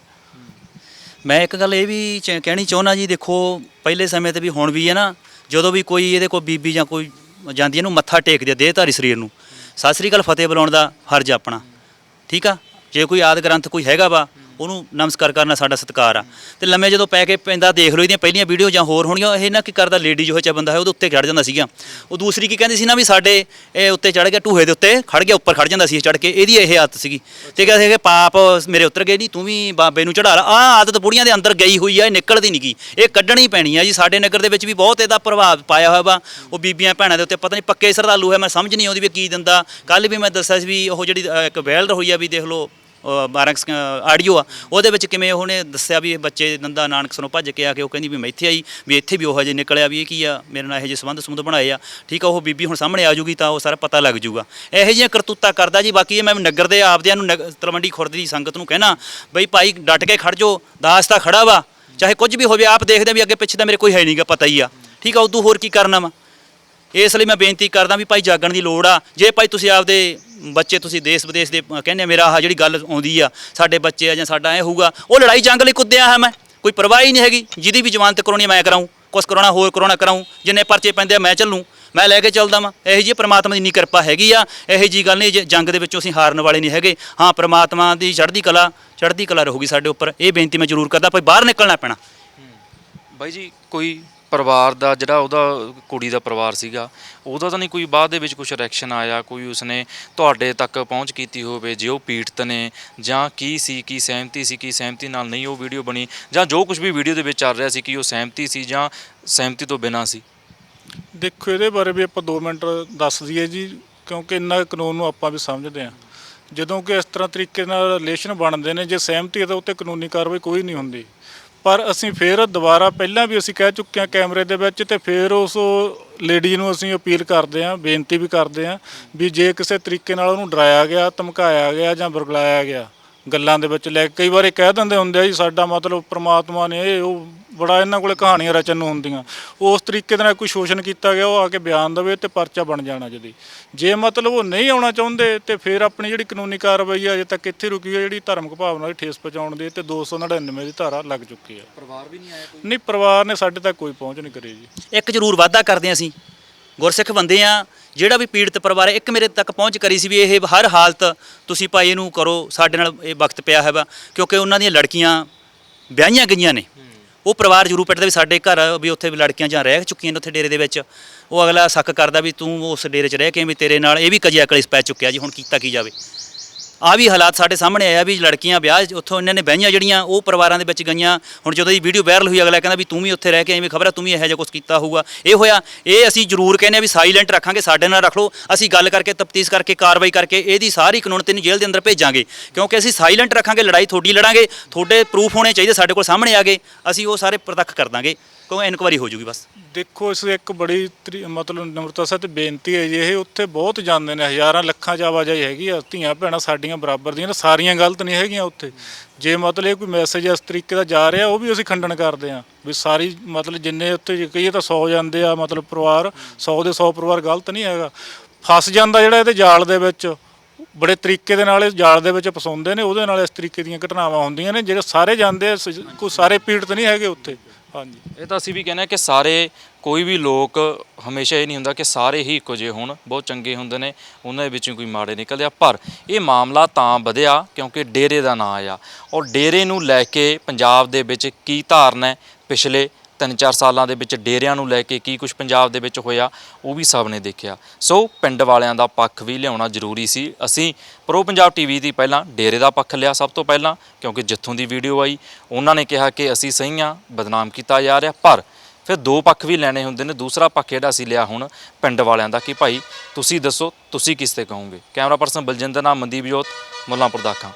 S2: ਮੈਂ ਇੱਕ ਗੱਲ ਇਹ ਵੀ ਚ- ਕਹਿਣੀ ਚਾਹੁੰਦਾ ਜੀ, ਦੇਖੋ ਪਹਿਲੇ ਸਮੇਂ ਤੇ ਵੀ ਹੁਣ ਵੀ ਹੈ ਨਾ, ਜਦੋਂ ਵੀ ਕੋਈ ਇਹਦੇ ਕੋਲ ਬੀਬੀ ਜਾਂ ਕੋਈ ਜਾਂਦੀ ਹੈ, ਇਹਨੂੰ ਮੱਥਾ ਟੇਕਦੇ ਆ ਦੇਹਧਾਰੀ ਸਰੀਰ ਨੂੰ। ਸਤਿ ਸ੍ਰੀ ਅਕਾਲ, ਫਤਿਹ ਬੁਲਾਉਣ ਦਾ ਫਰਜ਼ ਆ ਆਪਣਾ। ਠੀਕ ਆ? ਜੇ ਕੋਈ ਆਦ ਗ੍ਰੰਥ ਕੋਈ ਹੈਗਾ ਵਾ ਉਹਨੂੰ ਨਮਸਕਾਰ ਕਰਨਾ ਸਾਡਾ ਸਤਿਕਾਰ ਆ। ਤੇ ਲੰਮੇ ਜਦੋਂ ਪੈ ਕੇ ਪੈਂਦਾ ਦੇਖ ਲਓ, ਇਹਦੀਆਂ ਪਹਿਲੀਆਂ ਵੀਡੀਓ ਜਾਂ ਹੋਰ ਹੋਣਗੀਆਂ, ਇਹ ਨਾ ਕੀ ਕਰਦਾ ਲੇਡੀ ਜੋ ਚਾ ਬੰਦਾ ਹੈ, ਉਹਦੇ ਉੱਤੇ ਚੜ ਜਾਂਦਾ ਸੀਗਾ। ਉਹ ਦੂਸਰੀ ਕੀ ਕਹਿੰਦੀ ਸੀ ਨਾ ਵੀ ਸਾਡੇ, ਇਹ ਉੱਤੇ ਚੜ ਗਿਆ ਢੂਹੇ ਦੇ ਉੱਤੇ ਖੜ ਗਿਆ, ਉੱਪਰ ਖੜ ਜਾਂਦਾ ਸੀ ਚੜ ਕੇ। ਇਹਦੀ ਇਹ ਆਦਤ ਸੀਗੀ। ਤੇ ਕਹਿੰਦੇ ਸੀ ਕਿ ਪਾਪ ਮੇਰੇ ਉੱਤਰ ਗਏ ਨਹੀਂ, ਤੂੰ ਵੀ ਬਾਬੇ ਨੂੰ ਚੜਾ ਲਾ। ਆ ਆਦਤ ਬੁੜੀਆਂ ਦੇ ਅੰਦਰ ਗਈ ਹੋਈ ਆ, ਇਹ ਨਿਕਲਦੀ ਨਹੀਂ ਨਹੀਂਗੀ ਇਹ ਕੱਢਣੀ ਪੈਣੀ ਆ ਜੀ। ਸਾਡੇ ਨਗਰ ਦੇ ਵਿੱਚ ਵੀ ਬਹੁਤ ਇਹਦਾ ਪ੍ਰਭਾਵ ਪਾਇਆ ਹੋਇਆ ਵਾ। ਉਹ ਬੀਬੀਆਂ ਭੈਣਾਂ ਦੇ ਉੱਤੇ ਪਤਾ ਨਹੀਂ ਪੱਕੇ ਸਰਦਾਲੂ ਹੈ, ਮੈਂ ਸਮਝ ਨਹੀਂ ਆਉਂਦੀ ਵੀ ਕੀ ਦਿੰਦਾ। ਕੱਲ ਵੀ ਮੈਂ ਦੱਸਿਆ ਸੀ ਵੀ ਉਹ ਜਿਹੜੀ ਇੱਕ ਵੈਲਡ ਹੋਈ ਆ ਵੀ ਦੇਖ ਲਓ 12 ਆਡੀਓ ਆ, ਉਹਦੇ ਵਿੱਚ ਕਿਵੇਂ ਉਹਨੇ ਦੱਸਿਆ ਵੀ ਇਹ ਬੱਚੇ ਨੰਦਾ ਨਾਨਕ ਸਨੋਂ ਭੱਜ ਕੇ ਆ ਕੇ ਉਹ ਕਹਿੰਦੀ ਵੀ ਮੈਂ ਇੱਥੇ ਆਈ, ਵੀ ਇੱਥੇ ਵੀ ਉਹ ਹਜੇ ਨਿਕਲਿਆ ਵੀ ਇਹ ਕੀ ਆ, ਮੇਰੇ ਨਾਲ ਇਹੋ ਜਿਹੇ ਸੰਬੰਧ ਸੰਬੰਧ ਬਣਾਏ ਆ, ਠੀਕ ਆ, ਉਹ ਬੀਬੀ ਹੁਣ ਸਾਹਮਣੇ ਆ ਜੂਗੀ ਤਾਂ ਉਹ ਸਾਰਾ ਪਤਾ ਲੱਗ ਜੂਗਾ। ਇਹੋ ਜਿਹੀਆਂ ਕਰਤੂਤਾਂ ਕਰਦਾ ਜੀ, ਬਾਕੀ ਇਹ ਮੈਂ ਨਗਰ ਦੇ ਆਪਦਿਆਂ ਨੂੰ ਨਗ- ਤਲਵੰਡੀ ਖੁਰਦ ਦੀ ਸੰਗਤ ਨੂੰ ਕਹਿਣਾ, ਬਈ ਭਾਈ ਡਟ ਕੇ ਖੜ ਜੋ ਦਾਸ ਤਾਂ ਖੜਾ ਵਾ, ਚਾਹੇ ਕੁਝ ਵੀ ਹੋਵੇ, ਆਪ ਦੇਖਦੇ ਵੀ ਅੱਗੇ ਪਿੱਛੇ ਤਾਂ ਮੇਰੇ ਕੋਈ ਹੈ ਨਹੀਂਗਾ ਪਤਾ ਹੀ ਆ। ਠੀਕ ਆ, ਉਦੋਂ ਹੋਰ ਕੀ ਕਰਨਾ ਵਾ? ਇਸ ਲਈ ਮੈਂ ਬੇਨਤੀ ਕਰਦਾ ਵੀ ਭਾਈ ਜਾਗਣ ਦੀ ਲੋੜ ਆ। ਜੇ ਭਾਈ ਤੁਸੀਂ ਆਪਦੇ ਬੱਚੇ ਤੁਸੀਂ ਦੇਸ਼ ਵਿਦੇਸ਼ ਦੇ ਕਹਿੰਦੇ ਮੇਰਾ ਆਹ ਜਿਹੜੀ ਗੱਲ ਆਉਂਦੀ ਆ, ਸਾਡੇ ਬੱਚੇ ਆ ਜਾਂ ਸਾਡਾ ਐ ਹੋਊਗਾ, ਉਹ ਲੜਾਈ ਜੰਗ ਲਈ ਕੁੱਦਿਆ ਹੈ ਮੈਂ। ਕੋਈ ਪਰਵਾਹ ਹੀ ਨਹੀਂ ਹੈਗੀ, ਜਿਹਦੀ ਵੀ ਜ਼ਮਾਨਤ ਕਰਾਉਣੀ ਮੈਂ ਕਰਾਉਂ ਕੁਛ ਕਰਾਉਣਾ, ਹੋਰ ਕਰਾਉਣਾ ਕਰਾਉਂ ਜਿੰਨੇ ਪਰਚੇ ਪੈਂਦੇ ਆ ਮੈਂ ਚੱਲੂੰ, ਮੈਂ ਲੈ ਕੇ ਚੱਲਦਾ ਵਾਂ। ਇਹੋ ਜਿਹੀ ਪ੍ਰਮਾਤਮਾ ਦੀ ਇੰਨੀ ਕਿਰਪਾ ਹੈਗੀ ਆ, ਇਹੋ ਜੀ ਗੱਲ ਨਹੀਂ ਜੇ ਜੰਗ ਦੇ ਵਿੱਚੋਂ ਅਸੀਂ ਹਾਰਨ ਵਾਲੇ ਨਹੀਂ ਹੈਗੇ। ਹਾਂ, ਪ੍ਰਮਾਤਮਾ ਦੀ ਚੜ੍ਹਦੀ ਕਲਾ ਚੜ੍ਹਦੀ ਕਲਾ ਰਹੂਗੀ ਸਾਡੇ ਉੱਪਰ। ਇਹ ਬੇਨਤੀ ਮੈਂ ਜ਼ਰੂਰ ਕਰਦਾ, ਭਾਈ ਬਾਹਰ ਨਿਕਲਣਾ ਪੈਣਾ।
S3: ਬਾਈ ਜੀ, ਕੋਈ ਪਰਿਵਾਰ ਦਾ, ਜਿਹੜਾ ਉਹਦਾ ਕੁੜੀ ਦਾ ਪਰਿਵਾਰ ਸੀਗਾ, ਉਹਦਾ ਤਾਂ ਨਹੀਂ ਕੋਈ ਬਾਅਦ ਦੇ ਵਿੱਚ ਕੁਝ ਰਿਐਕਸ਼ਨ ਆਇਆ, ਕੋਈ ਉਸਨੇ ਤੁਹਾਡੇ ਤੱਕ ਪਹੁੰਚ ਕੀਤੀ ਹੋਵੇ, ਜੇ ਉਹ ਪੀੜਤ ਨੇ, ਜਾਂ ਕੀ ਸੀ, ਕੀ ਸਹਿਮਤੀ ਸੀ, ਕੀ ਸਹਿਮਤੀ ਨਾਲ ਨਹੀਂ ਉਹ ਵੀਡੀਓ ਬਣੀ, ਜਾਂ ਜੋ ਕੁਝ ਵੀ ਵੀਡੀਓ ਦੇ ਵਿੱਚ ਚੱਲ ਰਿਹਾ ਸੀ ਕਿ ਉਹ ਸਹਿਮਤੀ ਸੀ ਜਾਂ ਸਹਿਮਤੀ ਤੋਂ ਬਿਨਾਂ ਸੀ?
S1: ਦੇਖੋ, ਇਹਦੇ ਬਾਰੇ ਵੀ ਆਪਾਂ 2 ਮਿੰਟ ਦੱਸ ਦਈਏ ਜੀ, ਕਿਉਂਕਿ ਇੰਨਾ ਕਾਨੂੰਨ ਨੂੰ ਆਪਾਂ ਵੀ ਸਮਝਦੇ ਹਾਂ। ਜਦੋਂ ਕਿ ਇਸ ਤਰ੍ਹਾਂ ਤਰੀਕੇ ਨਾਲ ਰਿਲੇਸ਼ਨ ਬਣਦੇ ਨੇ, ਜੇ ਸਹਿਮਤੀ ਹੈ ਤਾਂ ਉੱਤੇ ਕਾਨੂੰਨੀ ਕਾਰਵਾਈ ਕੋਈ ਨਹੀਂ ਹੁੰਦੀ। ਪਰ ਅਸੀਂ ਫੇਰ ਦੁਬਾਰਾ ਪਹਿਲਾਂ ਵੀ ਅਸੀਂ ਕਹਿ ਚੁੱਕੇ ਹਾਂ ਕੈਮਰੇ ਦੇ ਵਿੱਚ ਤੇ ਫੇਰ ਉਸ ਲੇਡੀ ਨੂੰ ਅਸੀਂ ਅਪੀਲ ਕਰਦੇ ਹਾਂ, ਬੇਨਤੀ ਵੀ ਕਰਦੇ ਹਾਂ ਵੀ ਜੇ ਕਿਸੇ ਤਰੀਕੇ ਨਾਲ ਉਹਨੂੰ ਡਰਾਇਆ ਗਿਆ, ਧਮਕਾਇਆ ਗਿਆ ਜਾਂ ਬਰਗਲਾਇਆ ਗਿਆ, ਗੱਲਾਂ ਦੇ ਵਿੱਚ ਲੈ ਕੇ ਕਈ ਵਾਰੀ ਕਹਿ ਦਿੰਦੇ ਹੁੰਦੇ ਆ ਜੀ, ਸਾਡਾ ਮਤਲਬ ਪ੍ਰਮਾਤਮਾ ਨੇ ਇਹ ਉਹ ਬੜਾ ਇਹਨਾਂ ਕੋਲੇ ਕਹਾਣੀਆਂ ਰਚਨ ਨੂੰ ਹੁੰਦੀਆਂ। ਉਸ ਤਰੀਕੇ ਦੇ ਨਾਲ ਕੋਈ ਸ਼ੋਸ਼ਣ ਕੀਤਾ ਗਿਆ ਉਹ ਆ ਕੇ ਬਿਆਨ ਦੇਵੇ ਤੇ ਪਰਚਾ ਬਣ ਜਾਣਾ ਜਦੀ। ਜੇ ਮਤਲਬ ਉਹ ਨਹੀਂ ਆਉਣਾ ਚਾਹੁੰਦੇ ਤੇ ਫਿਰ ਆਪਣੀ ਜਿਹੜੀ ਕਾਨੂੰਨੀ ਕਾਰਵਾਈ ਆ ਅਜੇ ਤੱਕ ਇੱਥੇ ਰੁਕੀ ਹੈ ਜਿਹੜੀ ਧਾਰਮਿਕ ਭਾਵਨਾ ਦੀ ਠੇਸ ਪਹੁੰਚਾਉਣ ਦੀ ਤੇ 299 ਦੀ ਧਾਰਾ ਲੱਗ ਚੁੱਕੀ ਹੈ ਪਰਿਵਾਰ ਵੀ ਨਹੀਂ ਆਇਆ ਕੋਈ? ਨਹੀਂ ਪਰਿਵਾਰ ਨੇ ਸਾਡੇ ਤੱਕ ਕੋਈ ਪਹੁੰਚ ਨਹੀਂ ਕਰੀ ਜੀ।
S2: ਇੱਕ ਜ਼ਰੂਰ ਵਾਅਦਾ ਕਰਦੇ ਹਾਂ ਅਸੀਂ। ਗੁਰਸਿੱਖ ਬੰਦੇ ਆ ਜਿਹੜਾ ਵੀ ਪੀੜਤ ਪਰਿਵਾਰ ਹੈ ਇੱਕ ਮੇਰੇ ਤੱਕ ਪਹੁੰਚ ਕਰੀ ਸੀ ਵੀ ਇਹ ਹਰ ਹਾਲਤ ਤੁਸੀਂ ਭਾਈ ਇਹਨੂੰ ਕਰੋ ਸਾਡੇ ਨਾਲ ਇਹ ਵਕਤ ਪਿਆ ਹੈ ਵਾ ਕਿਉਂਕਿ ਉਹਨਾਂ ਦੀਆਂ ਲੜਕੀਆਂ ਵਿਆਹੀਆਂ ਗਈਆਂ ਨੇ। ਉਹ ਪਰਿਵਾਰ ਜ਼ਰੂਰ ਪਿੱਟਦਾ ਵੀ ਸਾਡੇ ਘਰ ਵੀ ਉੱਥੇ ਵੀ ਲੜਕੀਆਂ ਜਾਂ ਰਹਿ ਚੁੱਕੀਆਂ ਨੇ ਉੱਥੇ ਡੇਰੇ ਦੇ ਵਿੱਚ। ਉਹ ਅਗਲਾ ਸ਼ੱਕ ਕਰਦਾ ਵੀ ਤੂੰ ਉਸ ਡੇਰੇ 'ਚ ਰਹਿ ਕੇ ਵੀ ਤੇਰੇ ਨਾਲ ਇਹ ਵੀ ਕਜਿਆ ਕਲਿਸ ਪੈ ਚੁੱਕਿਆ ਜੀ, ਹੁਣ ਕੀਤਾ ਕੀ ਜਾਵੇ। ਆ ਵੀ ਹਾਲਾਤ ਸਾਡੇ ਸਾਹਮਣੇ ਆਇਆ ਵੀ ਲੜਕੀਆਂ ਵਿਆਹ ਉੱਥੋਂ ਇਹਨਾਂ ਨੇ ਬਹਿਆਂ ਜਿਹੜੀਆਂ, ਉਹ ਪਰਿਵਾਰਾਂ ਦੇ ਵਿੱਚ ਗਈਆਂ। ਹੁਣ ਜਦੋਂ ਦੀ ਵੀਡੀਓ ਵਾਇਰਲ ਹੋਈ, ਅਗਲਾ ਕਹਿੰਦਾ ਵੀ ਤੂੰ ਵੀ ਉੱਥੇ ਰਹਿ ਕੇ ਐਵੇਂ ਖਬਰ ਆ ਤੂੰ ਵੀ ਇਹੋ ਜਿਹਾ ਕੁਝ ਕੀਤਾ ਹੋਊਗਾ। ਇਹ ਹੋਇਆ, ਇਹ ਅਸੀਂ ਜ਼ਰੂਰ ਕਹਿੰਦੇ ਆ ਵੀ ਸਾਇਲੈਂਟ ਰੱਖਾਂਗੇ, ਸਾਡੇ ਨਾਲ ਰੱਖ ਲਓ। ਅਸੀਂ ਗੱਲ ਕਰਕੇ, ਤਫਤੀਸ਼ ਕਰਕੇ, ਕਾਰਵਾਈ ਕਰਕੇ ਇਹਦੀ ਸਾਰੀ ਕਾਨੂੰਨ ਤੇ ਜੇਲ੍ਹ ਦੇ ਅੰਦਰ ਭੇਜਾਂਗੇ। ਕਿਉਂਕਿ ਅਸੀਂ ਸਾਇਲੈਂਟ ਰੱਖਾਂਗੇ, ਲੜਾਈ ਤੁਹਾਡੀ ਲੜਾਂਗੇ, ਤੁਹਾਡੇ ਪ੍ਰੂਫ ਹੋਣੇ ਚਾਹੀਦੇ ਸਾਡੇ ਕੋਲ ਸਾਹਮਣੇ ਆ ਗਏ। ਅਸੀਂ ਉਹ ਸਾਰੇ ਪ੍ਰਤੱਖ ਕਰ ਦਾਂਗੇ। ਕਿਉਂ ਇਨਕੁਆਰੀ ਹੋ ਜੂਗੀ ਬਸ?
S1: ਦੇਖੋ, ਇਸ ਇੱਕ ਬੜੀ ਤਰੀ- ਮਤਲਬ ਨਿਮਰਤਾ ਸਹਿਤ ਬੇਨਤੀ ਹੈ ਜੀ, ਇਹ ਉੱਥੇ ਬਹੁਤ ਜਾਂਦੇ ਨੇ, ਹਜ਼ਾਰਾਂ ਲੱਖਾਂ ਚ ਆਵਾਜਾਈ ਹੈਗੀ ਆ, ਧੀਆਂ ਭੈਣਾਂ ਸਾਡੀਆਂ ਬਰਾਬਰ ਦੀਆਂ ਨੇ, ਸਾਰੀਆਂ ਗਲਤ ਨਹੀਂ ਹੈਗੀਆਂ ਉੱਥੇ। ਜੇ ਮਤਲਬ ਇਹ ਕੋਈ ਮੈਸੇਜ ਇਸ ਤਰੀਕੇ ਦਾ ਜਾ ਰਿਹਾ, ਉਹ ਵੀ ਅਸੀਂ ਖੰਡਨ ਕਰਦੇ ਹਾਂ, ਵੀ ਸਾਰੀ ਮਤਲਬ ਜਿੰਨੇ ਉੱਥੇ ਜੇ ਕਹੀਏ ਤਾਂ 100 ਜਾਂਦੇ ਆ, ਮਤਲਬ ਪਰਿਵਾਰ 100 ਦੇ 100 ਪਰਿਵਾਰ ਗਲਤ ਨਹੀਂ ਹੈਗਾ। ਫਸ ਜਾਂਦਾ ਜਿਹੜਾ ਇਹਦੇ ਜਾਲ ਦੇ ਵਿੱਚ, ਬੜੇ ਤਰੀਕੇ ਦੇ ਨਾਲ ਇਹ ਜਾਲ ਦੇ ਵਿੱਚ ਫਸਾਉਂਦੇ ਨੇ, ਉਹਦੇ ਨਾਲ ਇਸ ਤਰੀਕੇ ਦੀਆਂ ਘਟਨਾਵਾਂ ਹੁੰਦੀਆਂ ਨੇ, ਜਿਹੜੇ ਸਾਰੇ ਜਾਂਦੇ ਆ ਸ- ਕੋਈ ਸਾਰੇ ਪੀੜਤ ਨਹੀਂ ਹੈਗੇ ਉੱਥੇ। ਹਾਂਜੀ।
S3: ਇਹ ਤਾਂ ਅਸੀਂ ਵੀ ਕਹਿੰਦੇ ਹਾਂ ਕਿ ਸਾਰੇ, ਕੋਈ ਵੀ ਲੋਕ ਹਮੇਸ਼ਾ ਇਹ ਨਹੀਂ ਹੁੰਦਾ ਕਿ ਸਾਰੇ ਹੀ ਇੱਕੋ ਜਿਹੇ ਹੋਣ, ਬਹੁਤ ਚੰਗੇ ਹੁੰਦੇ ਨੇ, ਉਹਨਾਂ ਦੇ ਵਿੱਚੋਂ ਕੋਈ ਮਾੜੇ ਨਿਕਲਦੇ ਆ। ਪਰ ਇਹ ਮਾਮਲਾ ਤਾਂ ਵਧਿਆ ਕਿਉਂਕਿ ਡੇਰੇ ਦਾ ਨਾਂ ਆ। ਔਰ ਡੇਰੇ ਨੂੰ ਲੈ ਕੇ ਪੰਜਾਬ ਦੇ ਵਿੱਚ ਕੀ ਧਾਰਨਾ ਹੈ ਪਿਛਲੇ 3-4 ਸਾਲਾਂ ਦੇ ਵਿੱਚ ਡੇਰਿਆਂ ਨੂੰ ਲੈ ਕੇ ਕੀ ਕੁਝ ਪੰਜਾਬ ਦੇ ਵਿੱਚ ਹੋਇਆ, ਉਹ ਵੀ ਸਭ ਨੇ ਦੇਖਿਆ। ਸੋ ਪਿੰਡ ਵਾਲਿਆਂ ਦਾ ਪੱਖ ਵੀ ਲਿਆਉਣਾ ਜ਼ਰੂਰੀ ਸੀ। ਅਸੀਂ ਪ੍ਰੋ ਪੰਜਾਬ ਟੀਵੀ ਦੀ ਪਹਿਲਾਂ ਡੇਰੇ ਦਾ ਪੱਖ ਲਿਆ ਸਭ ਤੋਂ ਪਹਿਲਾਂ, ਕਿਉਂਕਿ ਜਿੱਥੋਂ ਦੀ ਵੀਡੀਓ ਆਈ, ਉਹਨਾਂ ਨੇ ਕਿਹਾ ਕਿ ਅਸੀਂ ਸਹੀ ਹਾਂ ਬਦਨਾਮ ਕੀਤਾ ਜਾ ਰਿਹਾ, ਪਰ ਫਿਰ ਦੋ ਪੱਖ ਵੀ ਲੈਣੇ ਹੁੰਦੇ ਨੇ। ਦੂਸਰਾ ਪੱਖ ਜਿਹੜਾ ਅਸੀਂ ਲਿਆ ਹੁਣ ਪਿੰਡ ਵਾਲਿਆਂ ਦਾ ਕਿ ਭਾਈ, ਤੁਸੀਂ ਦੱਸੋ, ਤੁਸੀਂ ਕਿਸ ਤੇ ਕਹੋਗੇ? ਕੈਮਰਾ ਪਰਸਨ ਬਲਜਿੰਦਰ ਨਾਮ ਮਨਦੀਪ ਜੋਤ, ਮੁੱਲਾਂਪੁਰ ਦਾਖਾਂ